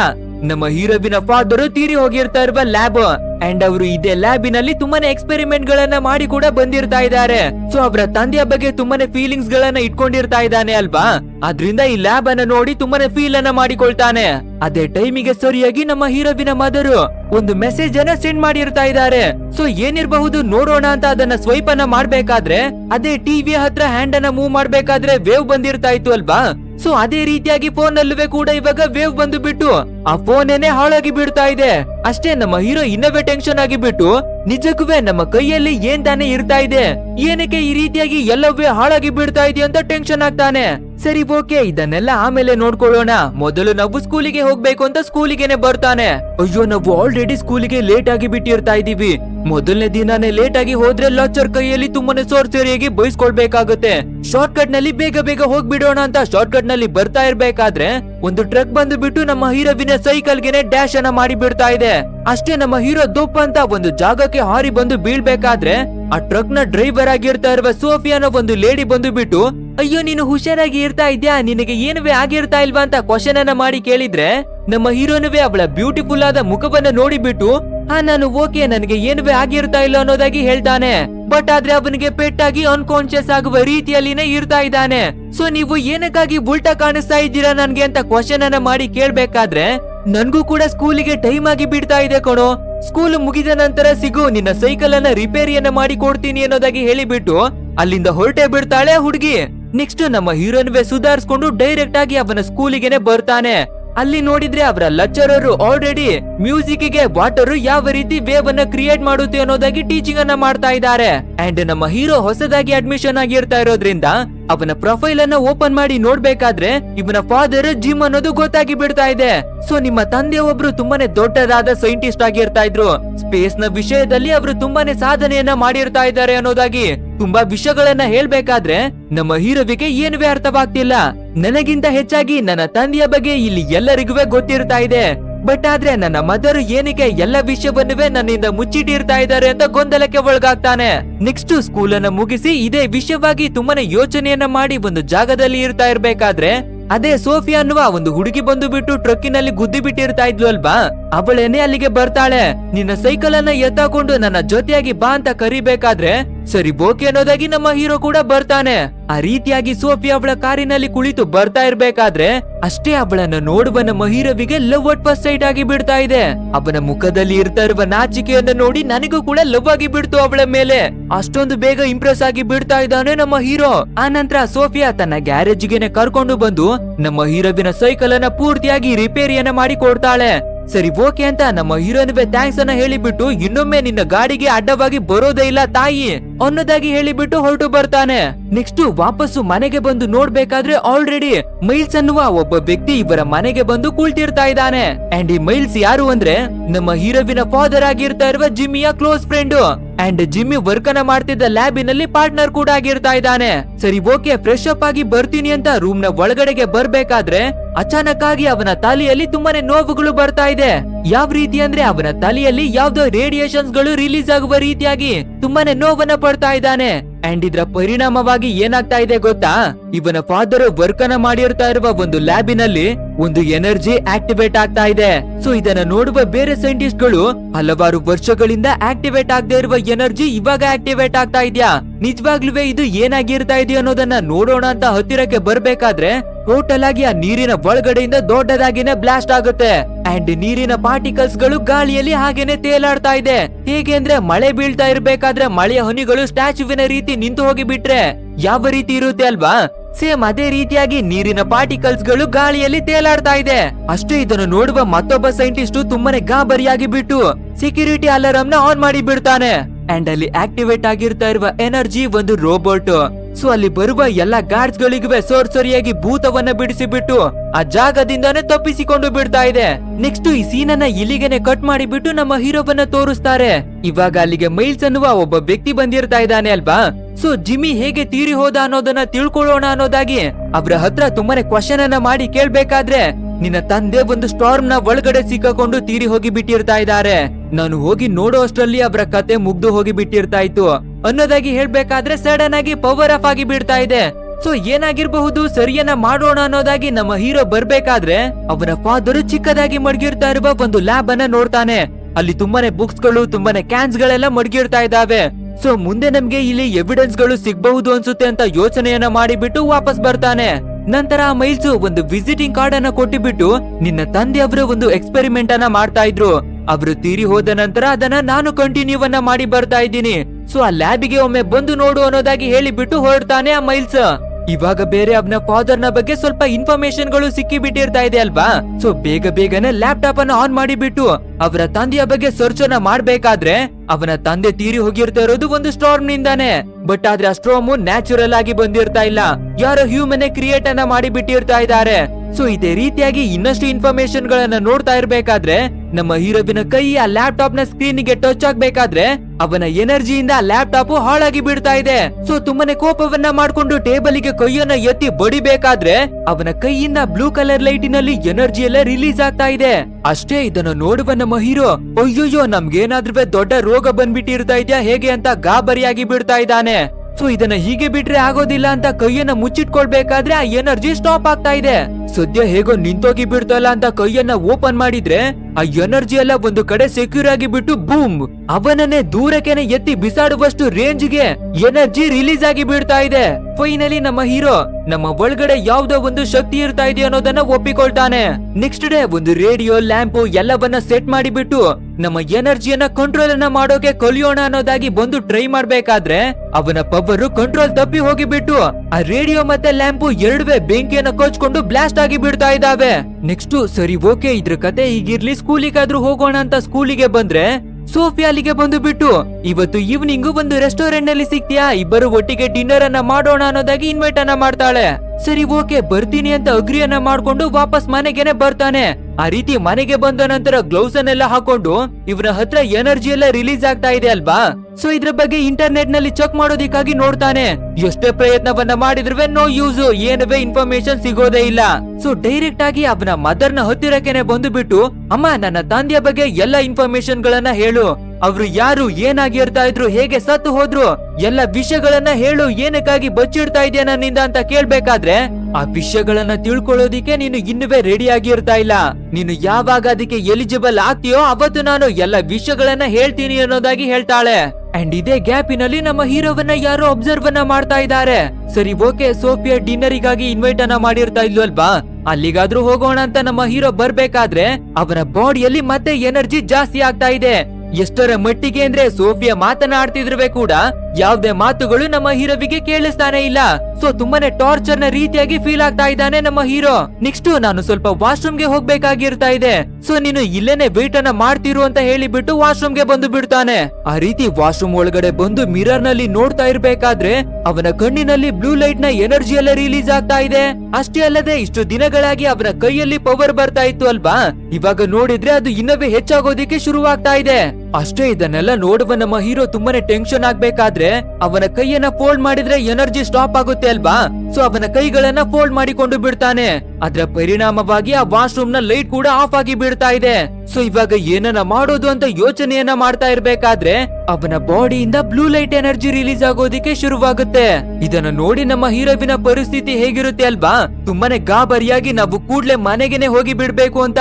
ನಮ್ಮ ಹೀರೋವಿನ ಫಾದರ್ ತೀರಿ ಹೋಗಿರ್ತಾ ಇರುವ ಲ್ಯಾಬ್ ಅಂಡ್ ಅವರು ಇದೇ ಲ್ಯಾಬಿನಲ್ಲಿ ತುಂಬಾನೇ ಎಕ್ಸ್ಪೆರಿಮೆಂಟ್ ಗಳನ್ನ ಮಾಡಿ ಕೂಡ ಬಂದಿರ್ತಾ ಇದ್ದಾರೆ. ಸೊ ಅವರ ತಂದೆಯ ಬಗ್ಗೆ ತುಂಬಾನೇ ಫೀಲಿಂಗ್ಸ್ ಗಳನ್ನ ಇಟ್ಕೊಂಡಿರ್ತಾ ಇದ್ದಾನೆ ಅಲ್ವಾ? ಅದ್ರಿಂದ ಈ ಲ್ಯಾಬ್ ಅನ್ನ ನೋಡಿ ತುಂಬಾನೇ ಫೀಲ್ ಅನ್ನ ಮಾಡಿಕೊಳ್ತಾನೆ. ಅದೇ ಟೈಮಿಗೆ ಸರಿಯಾಗಿ ನಮ್ಮ ಹೀರೋವಿನ ಮದರು ಒಂದು ಮೆಸೇಜ್ ಅನ್ನ ಸೆಂಡ್ ಮಾಡಿರ್ತಾ ಇದ್ದಾರೆ. ಸೊ ಏನಿರಬಹುದು ನೋಡೋಣ ಅಂತ ಅದನ್ನ ಸ್ವೈಪ್ ಅನ್ನ ಮಾಡ್ಬೇಕಾದ್ರೆ, ಅದೇ ಟಿವಿ ಹತ್ರ ಹ್ಯಾಂಡ್ ಅನ್ನ ಮೂವ್ ಮಾಡ್ಬೇಕಾದ್ರೆ ವೇವ್ ಬಂದಿರ್ತಾ ಇತ್ತು ಅಲ್ವಾ? ಸೊ ಅದೇ ರೀತಿಯಾಗಿ ಫೋನ್ ಅಲ್ಲೂ ಕೂಡ ಇವಾಗ ವೇವ್ ಬಂದು ಬಿಟ್ಟು ಆ ಫೋನ್ ಏನೇ ಹಾಳಾಗಿ ಬಿಡ್ತಾ ಇದೆ. ಅಷ್ಟೇ ನಮ್ಮ ಹೀರೋ ಇನ್ನವೇ ಟೆನ್ಷನ್ ಆಗಿಬಿಟ್ಟು ನಿಜಕ್ಕೂ ನಮ್ಮ ಕೈಯಲ್ಲಿ ಏನ್ ತಾನೇ ಇರ್ತಾ ಇದೆ? ಏನಕ್ಕೆ ಈ ರೀತಿಯಾಗಿ ಎಲ್ಲವೇ ಹಾಳಾಗಿ ಬಿಡ್ತಾ ಇದೆ ಅಂತ ಟೆನ್ಷನ್ ಆಗ್ತಾನೆ? ಸರಿ ಓಕೆ ಇದನ್ನೆಲ್ಲ ಆಮೇಲೆ ನೋಡ್ಕೊಳ್ಳೋಣ. ಮೊದಲು ನಾವು ಸ್ಕೂಲಿಗೆ ಹೋಗ್ಬೇಕು ಅಂತ ಸ್ಕೂಲಿಗೆನೆ ಬರ್ತಾನೆ. ಅಯ್ಯೋ, ನಾವು ಆಲ್ರೆಡಿ ಸ್ಕೂಲಿಗೆ ಲೇಟ್ ಆಗಿ ಬಿಟ್ಟಿರ್ತಾ ಇದೀವಿ. ಮೊದಲನೇ ದಿನಾನೇ ಲೇಟ್ ಆಗಿ ಹೋದ್ರೆ ಲಾಚರ್ ಕೈಯಲ್ಲಿ ತುಂಬಾನೇ ಸೋರ್ ಸೇರಿಯಾಗಿ ಬಯಸ್ಕೊಳ್ಬೇಕಾಗುತ್ತೆ ಶಾರ್ಟ್ ಕಟ್ನಲ್ಲಿ ಬೇಗ ಬೇಗ ಹೋಗ್ಬಿಡೋಣ ಅಂತ ಶಾರ್ಟ್ ಕಟ್ನಲ್ಲಿ ಬರ್ತಾ ಇರ್ಬೇಕಾದ್ರೆ ಒಂದು ಟ್ರಕ್ ಬಂದು ಬಿಟ್ಟು ನಮ್ಮ ಹೀರೋವಿನ ಸೈಕಲ್ ಗೆನೆ ಡ್ಯಾಶ್ ಅನ್ನ ಮಾಡಿ ಬಿಡ್ತಾ ಇದೆ. ಅಷ್ಟೇ ನಮ್ಮ ಹೀರೋ ದೊಪ್ಪ ಅಂತ ಒಂದು ಜಾಗಕ್ಕೆ ಹಾರಿ ಬಂದು ಬೀಳ್ಬೇಕಾದ್ರೆ ಆ ಟ್ರಕ್ನ ಡ್ರೈವರ್ ಆಗಿರ್ತಾ ಇರುವ ಸೋಫಿಯಾನ ಒಂದು ಲೇಡಿ ಬಂದು ಬಿಟ್ಟು ಅಯ್ಯೋ, ನೀನು ಹುಷಾರಾಗಿ ಇರ್ತಾ ಇದ್ಯಾ? ನಿನಗೆ ಏನುವೆ ಆಗಿರ್ತಾ ಇಲ್ವಾ? ಅಂತ ಕ್ವಶನ್ ಅನ್ನ ಮಾಡಿ ಕೇಳಿದ್ರೆ, ನಮ್ಮ ಹೀರೋನುವೆ ಅವಳ ಬ್ಯೂಟಿಫುಲ್ ಆದ ಮುಖವನ್ನ ನೋಡಿಬಿಟ್ಟು ಹಾ ನಾನು ಓಕೆ, ನನಗೆ ಏನುವೆ ಆಗಿರ್ತಾ ಇಲ್ಲ ಅನ್ನೋದಾಗಿ ಹೇಳ್ತಾನೆ. ಬಟ್ ಆದ್ರೆ ಅವನಿಗೆ ಪೆಟ್ಟಾಗಿ ಅನ್ಕಾನ್ಶಿಯಸ್ ಆಗುವ ರೀತಿಯಲ್ಲಿನೇ ಇರ್ತಾ ಇದ್ದಾನೆ. ಸೊ ನೀವು ಏನಕ್ಕಾಗಿ ಉಲ್ಟಾ ಕಾಣಿಸ್ತಾ ಇದ್ದೀರಾ ನನ್ಗೆ ಅಂತ ಕ್ವಶನ್ ಅನ್ನ ಮಾಡಿ ಕೇಳ್ಬೇಕಾದ್ರೆ, ನನ್ಗೂ ಕೂಡ ಸ್ಕೂಲಿಗೆ ಟೈಮ್ ಆಗಿ ಬಿಡ್ತಾ ಇದೆ ಕಣೋ. ಸ್ಕೂಲ್ ಮುಗಿದ ನಂತರ ಸಿಗು, ನಿನ್ನ ಸೈಕಲ್ ಅನ್ನ ರಿಪೇರಿಯನ್ನ ಮಾಡಿ ಕೊಡ್ತೀನಿ ಅನ್ನೋದಾಗಿ ಹೇಳಿಬಿಟ್ಟು, ಅಲ್ಲಿಂದ ಹೊರಟೆ ಬಿಡ್ತಾಳೆ ಹುಡುಗಿ. ನೆಕ್ಸ್ಟ್ ನಮ್ಮ ಹೀರೋನ್ವೆ ಸುಧಾರಿಸ್ಕೊಂಡು ಡೈರೆಕ್ಟ್ ಆಗಿ ಅವನ ಸ್ಕೂಲಿಗೆನೆ ಬರ್ತಾನೆ. ಅಲ್ಲಿ ನೋಡಿದ್ರೆ ಅವರ ಲಚ್ಚರರು ಆಲ್ರೆಡಿ ಮ್ಯೂಸಿಕ್ಗೆ ವಾಟರ್ ಯಾವ ರೀತಿ ವೇವ್ ಅನ್ನ ಕ್ರಿಯೇಟ್ ಮಾಡುತ್ತೆ ಅನ್ನೋದಾಗಿ ಟೀಚಿಂಗ್ ಅನ್ನ ಮಾಡ್ತಾ ಇದ್ದಾರೆ. ಅಂಡ್ ನಮ್ಮ ಹೀರೋ ಹೊಸದಾಗಿ ಅಡ್ಮಿಷನ್ ಆಗಿರ್ತಾ ಇರೋದ್ರಿಂದ ಅವನ ಪ್ರೊಫೈಲ್ ಅನ್ನ ಓಪನ್ ಮಾಡಿ ನೋಡ್ಬೇಕಾದ್ರೆ ಇವನ ಫಾದರ್ ಜಿಮ್ ಅನ್ನೋದು ಗೊತ್ತಾಗಿ ಬಿಡ್ತಾ ಇದೆ. ಸೊ ನಿಮ್ಮ ತಂದೆ ಒಬ್ರು ತುಂಬಾನೇ ದೊಡ್ಡದಾದ ಸೈಂಟಿಸ್ಟ್ ಆಗಿರ್ತಾ ಇದ್ರು. ಸ್ಪೇಸ್ನ ವಿಷಯದಲ್ಲಿ ಅವರು ತುಂಬಾನೇ ಸಾಧನೆಯನ್ನ ಮಾಡಿರ್ತಾ ಇದ್ದಾರೆ ಅನ್ನೋದಾಗಿ. ತುಂಬಾ ವಿಷಯಗಳನ್ನ ಹೇಳ್ಬೇಕಾದ್ರೆ ನಮ್ಮ ಹೀರೋವಿಗೆ ಏನುವೇ ಅರ್ಥವಾಗ್ತಿಲ್ಲ ನನಗಿಂತ ಹೆಚ್ಚಾಗಿ ನನ್ನ ತಂದೆಯ ಬಗ್ಗೆ ಇಲ್ಲಿ ಎಲ್ಲರಿಗೂ ಗೊತ್ತಿರ್ತಾ ಇದೆ. ಬಟ್ ಆದ್ರೆ ನನ್ನ ಮದರ್ ಏನಕ್ಕೆ ಎಲ್ಲ ವಿಷಯವನ್ನುವೇ ನನ್ನಿಂದ ಮುಚ್ಚಿಟ್ಟಿರ್ತಾ ಇದ್ದಾರೆ ಅಂತ ಗೊಂದಲಕ್ಕೆ ಒಳಗಾಗ್ತಾನೆ. ನೆಕ್ಸ್ಟ್ ಸ್ಕೂಲ್ ಅನ್ನ ಮುಗಿಸಿ ಇದೇ ವಿಷಯವಾಗಿ ತುಂಬಾನೇ ಯೋಚನೆಯನ್ನ ಮಾಡಿ ಒಂದು ಜಾಗದಲ್ಲಿ ಇರ್ತಾ ಇರ್ಬೇಕಾದ್ರೆ ಅದೇ ಸೋಫಿಯಾ ಅನ್ನುವ ಒಂದು ಹುಡುಗಿ ಬಂದು ಬಿಟ್ಟು ಟ್ರಕ್ಕಿನಲ್ಲಿ ಗುದ್ದಿ ಬಿಟ್ಟಿರ್ತಾ ಇದ್ಲು ಅಲ್ವಾ? ಅವಳೇನೆ ಅಲ್ಲಿಗೆ ಬರ್ತಾಳೆ. ನಿನ್ನ ಸೈಕಲ್ ಅನ್ನ ಎತ್ತಾಕೊಂಡು ನನ್ನ ಜೊತೆಯಾಗಿ ಬಾ ಅಂತ ಕರಿಬೇಕಾದ್ರೆ ಸರಿ ಬೋಕೆ ಅನ್ನೋದಾಗಿ ನಮ್ಮ ಹೀರೋ ಕೂಡ ಬರ್ತಾನೆ. ಆ ರೀತಿಯಾಗಿ ಸೋಫಿಯಾ ಅವಳ ಕಾರಿನಲ್ಲಿ ಕುಳಿತು ಬರ್ತಾ ಇರ್ಬೇಕಾದ್ರೆ ಅಷ್ಟೇ ಅವಳನ್ನ ನೋಡುವ ನಮ್ಮ ಹೀರೋವಿಗೆ ಲವ್ ಅಟ್ ಫಸ್ಟ್ ಸೈಟ್ ಆಗಿ ಬಿಡ್ತಾ ಇದೆ. ಅವನ ಮುಖದಲ್ಲಿ ಇರ್ತಾ ಇರುವ ನಾಚಿಕೆಯನ್ನ ನೋಡಿ ನನಗೂ ಕೂಡ ಲವ್ ಆಗಿ ಬಿಡ್ತು ಅವಳ ಮೇಲೆ. ಅಷ್ಟೊಂದು ಬೇಗ ಇಂಪ್ರೆಸ್ ಆಗಿ ಬಿಡ್ತಾ ಇದ್ದಾನೆ ನಮ್ಮ ಹೀರೋ. ಆ ನಂತರ ಸೋಫಿಯಾ ತನ್ನ ಗ್ಯಾರೇಜ್ಗೆನೆ ಕರ್ಕೊಂಡು ಬಂದು ನಮ್ಮ ಹೀರೋವಿನ ಸೈಕಲ್ ಅನ್ನ ಪೂರ್ತಿಯಾಗಿ ರಿಪೇರಿಯನ್ನ ಮಾಡಿ ಕೊಡ್ತಾಳೆ. ಸರಿ ಓಕೆ ಅಂತ ನಮ್ಮ ಹೀರೋನಿಗೆ ಥ್ಯಾಂಕ್ಸ್ ಅನ್ನ ಹೇಳಿಬಿಟ್ಟು ಇನ್ನೊಮ್ಮೆ ನಿನ್ನ ಗಾಡಿಗೆ ಅಡ್ಡವಾಗಿ ಬರೋದೇ ಇಲ್ಲ ತಾಯಿ ಅನ್ನೋದಾಗಿ ಹೇಳಿಬಿಟ್ಟು ಹೊರಟು ಬರ್ತಾನೆ. ನೆಕ್ಸ್ಟ್ ವಾಪಸ್ಸು ಮನೆಗೆ ಬಂದು ನೋಡ್ಬೇಕಾದ್ರೆ ಆಲ್ರೆಡಿ ಮೈಲ್ಸ್ ಅನ್ನುವ ಒಬ್ಬ ವ್ಯಕ್ತಿ ಇವರ ಮನೆಗೆ ಬಂದು ಕುಳ್ತಿರ್ತಾ ಇದ್ದಾನೆ. ಅಂಡ್ ಈ ಮೈಲ್ಸ್ ಯಾರು ಅಂದ್ರೆ ನಮ್ಮ ಹೀರೋವಿನ ಫಾದರ್ ಆಗಿರ್ತಾ ಇರುವ ಜಿಮ್ಮಿಯ close friend and Jimmy work ಅನ್ನ ಮಾಡ್ತಿದ್ದ ಲ್ಯಾಬಿನಲ್ಲಿ ಪಾರ್ಟ್ನರ್ ಕೂಡ ಆಗಿರ್ತಾ ಇದ್ದಾನೆ. ಸರಿ ಓಕೆ ಫ್ರೆಶ್ ಅಪ್ ಆಗಿ ಬರ್ತೀನಿ ಅಂತ ರೂಮ್ನ ಒಳಗಡೆಗೆ ಬರ್ಬೇಕಾದ್ರೆ ಅಚಾನಕ್ ಆಗಿ ಅವನ ತಲೆಯಲ್ಲಿ ತುಂಬಾನೇ ನೋವುಗಳು ಬರ್ತಾ ಇದೆ. ಯಾವ ರೀತಿ ಅಂದ್ರೆ ಅವನ ತಲೆಯಲ್ಲಿ ಯಾವ್ದೋ ರೇಡಿಯೇಷನ್ಸ್ಗಳು ರಿಲೀಸ್ ಆಗುವ ರೀತಿಯಾಗಿ ತುಂಬಾನೇ ನೋವನ್ನ ಪಡ್ತಾ ಇದ್ದಾನೆ. ಅಂಡ್ ಇದ್ರ ಪರಿಣಾಮವಾಗಿ ಏನಾಗ್ತಾ ಇದೆ ಗೊತ್ತಾ? ಇವನ ಫಾದರ್ ವರ್ಕ್ ಅನ್ನ ಮಾಡಿರ್ತಾ ಇರುವ ಒಂದು ಲ್ಯಾಬಿನಲ್ಲಿ ಒಂದು ಎನರ್ಜಿ ಆಕ್ಟಿವೇಟ್ ಆಗ್ತಾ ಇದೆ. ಸೊ ಇದನ್ನ ನೋಡುವ ಬೇರೆ ಸೈಂಟಿಸ್ಟ್ಗಳು ಹಲವಾರು ವರ್ಷಗಳಿಂದ ಆಕ್ಟಿವೇಟ್ ಆಗದೆ ಇರುವ ಎನರ್ಜಿ ಇವಾಗ ಆಕ್ಟಿವೇಟ್ ಆಗ್ತಾ ಇದೆಯಾ? ನಿಜವಾಗ್ಲೂ ಇದು ಏನಾಗಿರ್ತಾ ಇದೆಯಾ ಅನ್ನೋದನ್ನ ನೋಡೋಣ ಅಂತ ಹತ್ತಿರಕ್ಕೆ ಬರ್ಬೇಕಾದ್ರೆ ಟೋಟಲ್ ಆಗಿ ಆ ನೀರಿನ ಒಳಗಡೆಯಿಂದ ದೊಡ್ಡದಾಗಿನೇ ಬ್ಲಾಸ್ಟ್ ಆಗುತ್ತೆ. ಅಂಡ್ ನೀರಿನ ಪಾರ್ಟಿಕಲ್ಸ್ಗಳು ಗಾಳಿಯಲ್ಲಿ ಹಾಗೇನೆ ತೇಲಾಡ್ತಾ ಇದೆ. ಹೇಗೆ ಅಂದ್ರೆ ಮಳೆ ಬೀಳ್ತಾ ಇರ್ಬೇಕಾದ್ರೆ ಮಳೆಯ ಹನಿಗಳು ಸ್ಟ್ಯಾಚುವಿನ ರೀತಿ ನಿಂತು ಹೋಗಿ ಬಿಟ್ರೆ. ಯಾವ ರೀತಿ ಇರುತ್ತೆ ಅಲ್ವಾ? ಸೇಮ್ ಅದೇ ರೀತಿಯಾಗಿ ನೀರಿನ ಪಾರ್ಟಿಕಲ್ಸ್ಗಳು ಗಾಳಿಯಲ್ಲಿ ತೇಲಾಡ್ತಾ ಇದೆ. ಅಷ್ಟೇ ಇದನ್ನು ನೋಡುವ ಮತ್ತೊಬ್ಬ ಸೈಂಟಿಸ್ಟ್ ತುಂಬಾನೇ ಗಾಬರಿಯಾಗಿ ಬಿಟ್ಟು ಸೆಕ್ಯೂರಿಟಿ ಅಲಾರಂ ನ ಆನ್ ಮಾಡಿ ಬಿಡ್ತಾನೆ. ಅಂಡ್ ಅಲ್ಲಿ ಆಕ್ಟಿವೇಟ್ ಆಗಿರ್ತಾ ಇರುವ ಎನರ್ಜಿ ಒಂದು ರೋಬೋಟ್. ಸೊ ಅಲ್ಲಿ ಬರುವ ಎಲ್ಲ ಗಾರ್ಡ್ಸ್ ಗಳಿಗೂ ಸೋರ್ ಸರಿಯಾಗಿ ಭೂತವನ್ನ ಬಿಡಿಸಿ ಬಿಟ್ಟು ಆ ಜಾಗದಿಂದಾನೇ ತಪ್ಪಿಸಿಕೊಂಡು ಬಿಡ್ತಾ ಇದೆ. ನೆಕ್ಸ್ಟ್ ಈ ಸೀನ್ ಅನ್ನ ಇಲ್ಲಿಗೆನೆ ಕಟ್ ಮಾಡಿಬಿಟ್ಟು ನಮ್ಮ ಹೀರೋವನ್ನ ತೋರಿಸ್ತಾರೆ. ಇವಾಗ ಅಲ್ಲಿಗೆ ಮೈಲ್ಸ್ ಅನ್ನುವ ಒಬ್ಬ ವ್ಯಕ್ತಿ ಬಂದಿರ್ತಾ ಇದ್ದಾನೆ ಅಲ್ವಾ? ಸೊ ಜಿಮ್ಮಿ ಹೇಗೆ ತೀರಿ ಹೋದ ಅನ್ನೋದನ್ನ ತಿಳ್ಕೊಳ್ಳೋಣ ಅನ್ನೋದಾಗಿ ಅವರ ಹತ್ರ ತುಂಬಾನೇ ಕ್ವಶನ್ ಅನ್ನ ಮಾಡಿ ಕೇಳ್ಬೇಕಾದ್ರೆ ನಿನ್ನ ತಂದೆ ಒಂದು ಸ್ಟಾರ್ಮ್ನ ಒಳಗಡೆ ಸಿಕ್ಕಕೊಂಡು ತೀರಿ ಹೋಗಿ ಬಿಟ್ಟಿರ್ತಾ ಇದ್ದಾರೆ. ನಾನು ಹೋಗಿ ನೋಡೋ ಅಷ್ಟರಲ್ಲಿ ಅವರ ಕತೆ ಮುಗ್ದು ಹೋಗಿ ಬಿಟ್ಟಿರ್ತಾ ಇತ್ತು. ಅನ್ನೋದಾಗಿ ಹೇಳ್ಬೇಕಾದ್ರೆ ಸಡನ್ ಆಗಿ ಪವರ್ ಆಫ್ ಆಗಿ ಬಿಡ್ತಾ ಇದೆ. ಸೊ ಏನಾಗಿರ್ಬಹುದು? ಸರಿಯನ್ನ ಮಾಡೋಣ ಅನ್ನೋದಾಗಿ ನಮ್ಮ ಹೀರೋ ಬರ್ಬೇಕಾದ್ರೆ ಅವನ ಫಾದರ್ ಚಿಕ್ಕದಾಗಿ ಮಡಗಿರ್ತಾ ಇರುವ ಒಂದು ಲ್ಯಾಬ್ ಅನ್ನ ನೋಡ್ತಾನೆ. ಅಲ್ಲಿ ತುಂಬಾನೇ ಬುಕ್ಸ್ಗಳು, ತುಂಬಾನೇ ಕ್ಯಾನ್ಸ್ ಗಳೆಲ್ಲ ಮಡಗಿರ್ತಾ ಇದಾವೆ ಸೊ ಮುಂದೆ ನಮ್ಗೆ ಇಲ್ಲಿ ಎವಿಡೆನ್ಸ್ಗಳು ಸಿಗಬಹುದು ಅನ್ಸುತ್ತೆ ಅಂತ ಯೋಚನೆಯನ್ನ ಮಾಡಿಬಿಟ್ಟು ವಾಪಸ್ ಬರ್ತಾನೆ. ನಂತರ ಆ ಮೈಲ್ಸ್ ಒಂದು ವಿಸಿಟಿಂಗ್ ಕಾರ್ಡ್ ಅನ್ನ ಕೊಟ್ಟಿಬಿಟ್ಟು ನಿನ್ನ ಅವರು ಒಂದು ಎಕ್ಸ್ಪೆರಿಮೆಂಟ್ ಅನ್ನ ಮಾಡ್ತಾ ಇದ್ರು. ಅವರು ತೀರಿ ಹೋದ ನಂತರ ಅದನ್ನ ನಾನು ಕಂಟಿನ್ಯೂ ಅನ್ನ ಮಾಡಿ ಬರ್ತಾ ಇದ್ದೀನಿ. ಸೊ, ಆ ಲ್ಯಾಬಿಗೆ ಒಮ್ಮೆ ಬಂದು ನೋಡು ಅನ್ನೋದಾಗಿ ಹೇಳಿಬಿಟ್ಟು ಹೊರಡ್ತಾನೆ ಆ ಮೈಲ್ಸ್. ಇವಾಗ ಬೇರೆ ಅವನ ಫಾದರ್ನ ಬಗ್ಗೆ ಸ್ವಲ್ಪ ಇನ್ಫಾರ್ಮೇಶನ್ಗಳು ಸಿಕ್ಕಿ ಬಿಟ್ಟಿರ್ತಾ ಇದೆ ಅಲ್ವಾ? ಸೊ, ಬೇಗ ಬೇಗನೆ ಲ್ಯಾಪ್ಟಾಪ್ ಅನ್ನ ಆನ್ ಮಾಡಿಬಿಟ್ಟು ಅವರ ತಂದೆಯ ಬಗ್ಗೆ ಸರ್ಚ್ ಅನ್ನ ಮಾಡ್ಬೇಕಾದ್ರೆ ಅವನ ತಂದೆ ತೀರಿ ಹೋಗಿರ್ತಾ ಇರೋದು ಒಂದು ಸ್ಟಾರ್ಮ್ ನಿಂದಾನೆ. ಬಟ್ ಆದ್ರೆ ಆ ಸ್ಟ್ರೋಮು ನ್ಯಾಚುರಲ್ ಆಗಿ ಬಂದಿರ್ತಾ ಇಲ್ಲ. ಯಾರೋ ಹ್ಯೂಮನ್ ಕ್ರಿಯೇಟ್ ಅನ್ನ ಮಾಡಿ ಬಿಟ್ಟಿರ್ತಾ ಇದ್ದಾರೆ. ಸೊ ಇದೇ ರೀತಿಯಾಗಿ ಇನ್ನಷ್ಟು ಇನ್ಫಾರ್ಮೇಶನ್ ಗಳನ್ನ ನೋಡ್ತಾ ಇರ್ಬೇಕಾದ್ರೆ, ನಮ್ಮ ಹೀರೋವಿನ ಕೈ ಆ ಲ್ಯಾಪ್ಟಾಪ್ನ ಸ್ಕ್ರೀನ್ಗೆ ಟಚ್ ಆಗ್ಬೇಕಾದ್ರೆ, ಅವನ ಎನರ್ಜಿಯಿಂದ ಲ್ಯಾಪ್ಟಾಪ್ ಹಾಳಾಗಿ ಬಿಡ್ತಾ ಇದೆ. ಸೊ ತುಂಬಾನೇ ಕೋಪವನ್ನ ಮಾಡ್ಕೊಂಡು ಟೇಬಲ್ಗೆ ಕೈಯನ್ನ ಎತ್ತಿ ಬಡಿಬೇಕಾದ್ರೆ, ಅವನ ಕೈಯಿಂದ ಬ್ಲೂ ಕಲರ್ ಲೈಟಿನಲ್ಲಿ ಎನರ್ಜಿ ಎಲ್ಲ ರಿಲೀಸ್ ಆಗ್ತಾ ಇದೆ. ಅಷ್ಟೇ ಇದನ್ನು ನೋಡುವ ನಮ್ಮ ಹೀರೋ, ಅಯ್ಯೋಯ್ಯೋ, ನಮ್ಗೇನಾದ್ರೂ ದೊಡ್ಡ ರೋಗ ಬಂದ್ಬಿಟ್ಟಿರ್ತಾ ಇದ್ಯಾ? ಹೇಗೆ ಅಂತ ಗಾಬರಿಯಾಗಿ ಬಿಡ್ತಾ ಇದ್ದಾನೆ. ಸೊ ಇದನ್ನ ಹೀಗೆ ಬಿಟ್ರೆ ಆಗೋದಿಲ್ಲ ಅಂತ ಕೈಯನ್ನ ಮುಚ್ಚಿಟ್ಕೊಳ್ಬೇಕಾದ್ರೆ ಆ ಎನರ್ಜಿ ಸ್ಟಾಪ್ ಆಗ್ತಾ ಇದೆ. ಸದ್ಯ ಹೇಗೋ ನಿಂತೋಗಿ ಬಿಡ್ತಲ್ಲ ಅಂತ ಕೈಯನ್ನ ಓಪನ್ ಮಾಡಿದ್ರೆ ಆ ಎನರ್ಜಿ ಎಲ್ಲ ಒಂದು ಕಡೆ ಸೆಕ್ಯೂರ್ ಆಗಿ ಬಿಟ್ಟು ಬೂಮ್, ಅವನನ್ನೇ ದೂರಕ್ಕೆನೆ ಎತ್ತಿ ಬಿಸಾಡುವಷ್ಟು ರೇಂಜ್ಗೆ ಎನರ್ಜಿ ರಿಲೀಸ್ ಆಗಿ ಬಿಡ್ತಾ ಇದೆ. ಫೈನಲಿ ನಮ್ಮ ಹೀರೋ ನಮ್ಮ ಒಳಗಡೆ ಯಾವ್ದೋ ಒಂದು ಶಕ್ತಿ ಇರ್ತಾ ಇದೆ ಅನ್ನೋದನ್ನ ಒಪ್ಪಿಕೊಳ್ತಾನೆ. ನೆಕ್ಸ್ಟ್ ಡೇ ಒಂದು ರೇಡಿಯೋ, ಲ್ಯಾಂಪ್ ಎಲ್ಲವನ್ನ ಸೆಟ್ ಮಾಡಿಬಿಟ್ಟು ನಮ್ಮ ಎನರ್ಜಿಯನ್ನ ಕಂಟ್ರೋಲ್ ಅನ್ನ ಮಾಡೋಕೆ ಕಲಿಯೋಣ ಅನ್ನೋದಾಗಿ ಬಂದು ಟ್ರೈ ಮಾಡ್ಬೇಕಾದ್ರೆ ಅವನ ಪವರ್ ಕಂಟ್ರೋಲ್ ತಪ್ಪಿ ಹೋಗಿಬಿಟ್ಟು ಆ ರೇಡಿಯೋ ಮತ್ತೆ ಲ್ಯಾಂಪು ಎರಡುವೆ ಬೆಂಕಿಯನ್ನ ಕೊಚ್ಕೊಂಡು ಬ್ಲಾಸ್ಟ್ ಆಗಿ ಬಿಡ್ತಾ ಇದಾವೆ ನೆಕ್ಸ್ಟ್ ಸರಿ ಓಕೆ ಇದ್ರ ಕತೆ ಈಗಿರ್ಲಿ ಸ್ಕೂಲಿಗಾದ್ರೂ ಹೋಗೋಣ ಅಂತ ಸ್ಕೂಲಿಗೆ ಬಂದ್ರೆ ಸೋಫಿಯಾ ಅಲ್ಲಿಗೆ ಬಂದು ಬಿಟ್ಟು ಇವತ್ತು ಈವ್ನಿಂಗ್ ಒಂದು ರೆಸ್ಟೋರೆಂಟ್ನಲ್ಲಿ ಸಿಗ್ತೀಯಾ? ಇಬ್ಬರು ಒಟ್ಟಿಗೆ ಡಿನ್ನರ್ ಅನ್ನ ಮಾಡೋಣ ಅನ್ನೋದಾಗಿ ಇನ್ವೈಟ್ ಅನ್ನ ಮಾಡ್ತಾಳೆ. ಸರಿ, ಓಕೆ, ಬರ್ತೀನಿ ಅಂತ ಅಗ್ರಿಯನ್ನ ಮಾಡ್ಕೊಂಡು ವಾಪಸ್ ಮನೆಗೆನೆ ಬರ್ತಾನೆ. ಆ ರೀತಿ ಮನೆಗೆ ಬಂದ ನಂತರ ಗ್ಲೌಸ್ ಅನ್ನೆಲ್ಲ ಹಾಕೊಂಡು ಇವನ ಹತ್ರ ಎನರ್ಜಿ ಎಲ್ಲ ರಿಲೀಸ್ ಆಗ್ತಾ ಇದೆ ಅಲ್ವಾ? ಸೊ ಇದ್ರ ಬಗ್ಗೆ ಇಂಟರ್ನೆಟ್ನಲ್ಲಿ ಚೆಕ್ ಮಾಡೋದಿಕ್ಕಾಗಿ ನೋಡ್ತಾನೆ. ಎಷ್ಟೇ ಪ್ರಯತ್ನವನ್ನ ಮಾಡಿದ್ರೆ ನೋ ಯೂಸ್, ಏನವೇ ಇನ್ಫಾರ್ಮೇಶನ್ ಸಿಗೋದೇ ಇಲ್ಲ. ಸೊ ಡೈರೆಕ್ಟ್ ಆಗಿ ಅವನ ಮದರ್ನ ಹತ್ತಿರಕ್ಕೆನೆ ಬಂದು ಬಿಟ್ಟು ಅಮ್ಮ, ನನ್ನ ತಂದೆಯ ಬಗ್ಗೆ ಎಲ್ಲ ಇನ್ಫಾರ್ಮೇಶನ್ ಗಳನ್ನ ಹೇಳು. ಅವ್ರು ಯಾರು ಏನಾಗಿರ್ತಾ ಇದ್ರು, ಹೇಗೆ ಸತ್ತು ಹೋದ್ರು, ಎಲ್ಲ ವಿಷಯಗಳನ್ನ ಹೇಳು, ಏನಕ್ಕಾಗಿ ಬಚ್ಚಿಡ್ತಾ ಇದೆಯಾ ನನ್ನಿಂದ ಅಂತ ಕೇಳ್ಬೇಕಾದ್ರೆ, ಆ ವಿಷಯಗಳನ್ನ ತಿಳ್ಕೊಳ್ಳೋದಿಕ್ಕೆ ನೀನು ಇನ್ನುವೇ ರೆಡಿ ಆಗಿರ್ತಾ ಇಲ್ಲ. ನೀನು ಯಾವಾಗ ಅದಕ್ಕೆ ಎಲಿಜಿಬಲ್ ಆಗ್ತೀಯೋ ಅವತ್ತು ನಾನು ಎಲ್ಲ ವಿಷಯಗಳನ್ನ ಹೇಳ್ತೀನಿ ಅನ್ನೋದಾಗಿ ಹೇಳ್ತಾಳೆ. ಅಂಡ್ ಇದೇ ಗ್ಯಾಪಿನಲ್ಲಿ ನಮ್ಮ ಹೀರೋವನ್ನ ಯಾರೋ ಅಬ್ಸರ್ವ್ ಅನ್ನ ಮಾಡ್ತಾ ಇದ್ದಾರೆ. ಸರಿ ಓಕೆ ಸೋಫಿಯಾ ಡಿನ್ನರಿಗಾಗಿ ಇನ್ವೈಟ್ ಅನ್ನ ಮಾಡಿರ್ತಾ ಇಲ್ವಲ್ವಾ ಅಲ್ಲಿಗಾದ್ರೂ ಹೋಗೋಣ ಅಂತ ನಮ್ಮ ಹೀರೋ ಬರ್ಬೇಕಾದ್ರೆ ಅವರ ಬಾಡಿಯಲ್ಲಿ ಮತ್ತೆ ಎನರ್ಜಿ ಜಾಸ್ತಿ ಆಗ್ತಾ ಇದೆ. ಎಷ್ಟರ ಮಟ್ಟಿಗೆ ಅಂದ್ರೆ ಸೋಫಿಯಾ ಮಾತನಾಡ್ತಿದ್ರುವೆ ಕೂಡ ಯಾವ್ದೇ ಮಾತುಗಳು ನಮ್ಮ ಹೀರೋವಿಗೆ ಕೇಳಿಸ್ತಾನೆ ಇಲ್ಲ. ಸೊ ತುಂಬಾನೇ ಟಾರ್ಚರ್ನ ರೀತಿಯಾಗಿ ಫೀಲ್ ಆಗ್ತಾ ಇದ್ದಾನೆ ನಮ್ಮ ಹೀರೋ. ನೆಕ್ಸ್ಟ್ ನಾನು ಸ್ವಲ್ಪ ವಾಶ್ರೂಮ್ಗೆ ಹೋಗ್ಬೇಕಾಗಿರ್ತಾ ಇದೆ. ಸೊ ನೀನು ಇಲ್ಲೇನೆ ವೇಟ್ ಅನ್ನ ಮಾಡ್ತಿರು ಅಂತ ಹೇಳಿಬಿಟ್ಟು ವಾಶ್ರೂಮ್ಗೆ ಬಂದು ಬಿಡ್ತಾನೆ. ಆ ರೀತಿ ವಾಶ್ರೂಮ್ ಒಳಗಡೆ ಬಂದು ಮಿರರ್ನಲ್ಲಿ ನೋಡ್ತಾ ಇರ್ಬೇಕಾದ್ರೆ ಅವನ ಕಣ್ಣಿನಲ್ಲಿ ಬ್ಲೂ ಲೈಟ್ನ ಎನರ್ಜಿ ಎಲ್ಲ ರಿಲೀಸ್ ಆಗ್ತಾ ಇದೆ. ಅಷ್ಟೇ ಅಲ್ಲದೆ ಇಷ್ಟು ದಿನಗಳಾಗಿ ಅವನ ಕೈಯಲ್ಲಿ ಪವರ್ ಬರ್ತಾ ಇತ್ತು ಅಲ್ವಾ? ಇವಾಗ ನೋಡಿದ್ರೆ ಅದು ಇನ್ನವೇ ಹೆಚ್ಚಾಗೋದಿಕ್ಕೆ ಶುರುವಾಗ್ತಾ ಇದೆ. ಅಷ್ಟೇ ಇದನ್ನೆಲ್ಲ ನೋಡುವ ನಮ್ಮ ಹೀರೋ ತುಂಬಾನೇ ಟೆನ್ಷನ್ ಆಗ್ಬೇಕಾದ್ರೆ ಅವನ ಕೈಯನ್ನ ಫೋಲ್ಡ್ ಮಾಡಿದ್ರೆ ಎನರ್ಜಿ ಸ್ಟಾಪ್ ಆಗುತ್ತೆ ಅಲ್ವಾ? ಸೊ ಅವನ ಕೈಗಳನ್ನ ಫೋಲ್ಡ್ ಮಾಡಿಕೊಂಡು ಬಿಡ್ತಾನೆ. ಅದರ ಪರಿಣಾಮವಾಗಿ ಆ ವಾಶ್ರೂಮ್ನ ಲೈಟ್ ಕೂಡ ಆಫ್ ಆಗಿ ಬಿಡ್ತಾ ಇದೆ. ಸೊ ಇವಾಗ ಏನನ್ನ ಮಾಡೋದು ಅಂತ ಯೋಚನೆಯನ್ನ ಮಾಡ್ತಾ ಇರ್ಬೇಕಾದ್ರೆ ಅವನ ಬಾಡಿಯಿಂದ ಬ್ಲೂ ಲೈಟ್ ಎನರ್ಜಿ ರಿಲೀಸ್ ಆಗೋದಿಕ್ಕೆ ಶುರುವಾಗುತ್ತೆ. ಇದನ್ನ ನೋಡಿ ನಮ್ಮ ಹೀರೋವಿನ ಪರಿಸ್ಥಿತಿ ಹೇಗಿರುತ್ತೆ ಅಲ್ವಾ? ತುಂಬಾನೇ ಗಾಬರಿಯಾಗಿ ನಾವು ಕೂಡ್ಲೆ ಮನೆಗೆನೆ ಹೋಗಿ ಬಿಡ್ಬೇಕು ಅಂತ.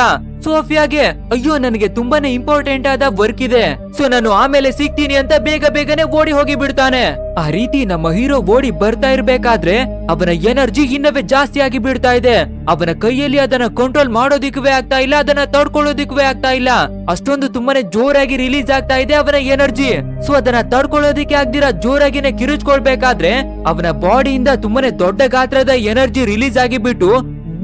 ಸೋಫಿಯಾಗೆ, ಅಯ್ಯೋ, ನನಗೆ ತುಂಬಾನೇ ಇಂಪಾರ್ಟೆಂಟ್ ಆದ ವರ್ಕ್ ಇದೆ. ಸೊ ನಾನು ಆಮೇಲೆ ಸಿಗ್ತೀನಿ ಅಂತ ಬೇಗ ಬೇಗನೆ ಓಡಿ ಹೋಗಿ ಬಿಡ್ತಾನೆ ಆ ರೀತಿ ನಮ್ಮ ಹೀರೋ ಓಡಿ ಬರ್ತಾ ಇರ್ಬೇಕಾದ್ರೆ ಅವನ ಎನರ್ಜಿ ಇನ್ನವೇ ಜಾಸ್ತಿ ಆಗಿ ಬಿಡ್ತಾ ಇದೆ. ಅವನ ಕೈಯಲ್ಲಿ ಅದನ್ನ ಕಂಟ್ರೋಲ್ ಮಾಡೋದಿಕ್ಕೂ ಆಗ್ತಾ ಇಲ್ಲ, ಅದನ್ನ ತಡ್ಕೊಳ್ಳೋದಿಕ್ಕೂ ಆಗ್ತಾ ಇಲ್ಲ. ಅಷ್ಟೊಂದು ತುಂಬಾನೇ ಜೋರಾಗಿ ರಿಲೀಸ್ ಆಗ್ತಾ ಇದೆ ಅವನ ಎನರ್ಜಿ. ಸೊ ಅದನ್ನ ತಡ್ಕೊಳ್ಳೋದಿಕ್ಕೆ ಆಗ್ದಿರ ಜೋರಾಗಿನೇ ಕಿರುಚ್ಕೊಳ್ಬೇಕಾದ್ರೆ ಅವನ ಬಾಡಿಯಿಂದ ತುಂಬಾನೇ ದೊಡ್ಡ ಗಾತ್ರದ ಎನರ್ಜಿ ರಿಲೀಸ್ ಆಗಿ ಬಿಟ್ಟು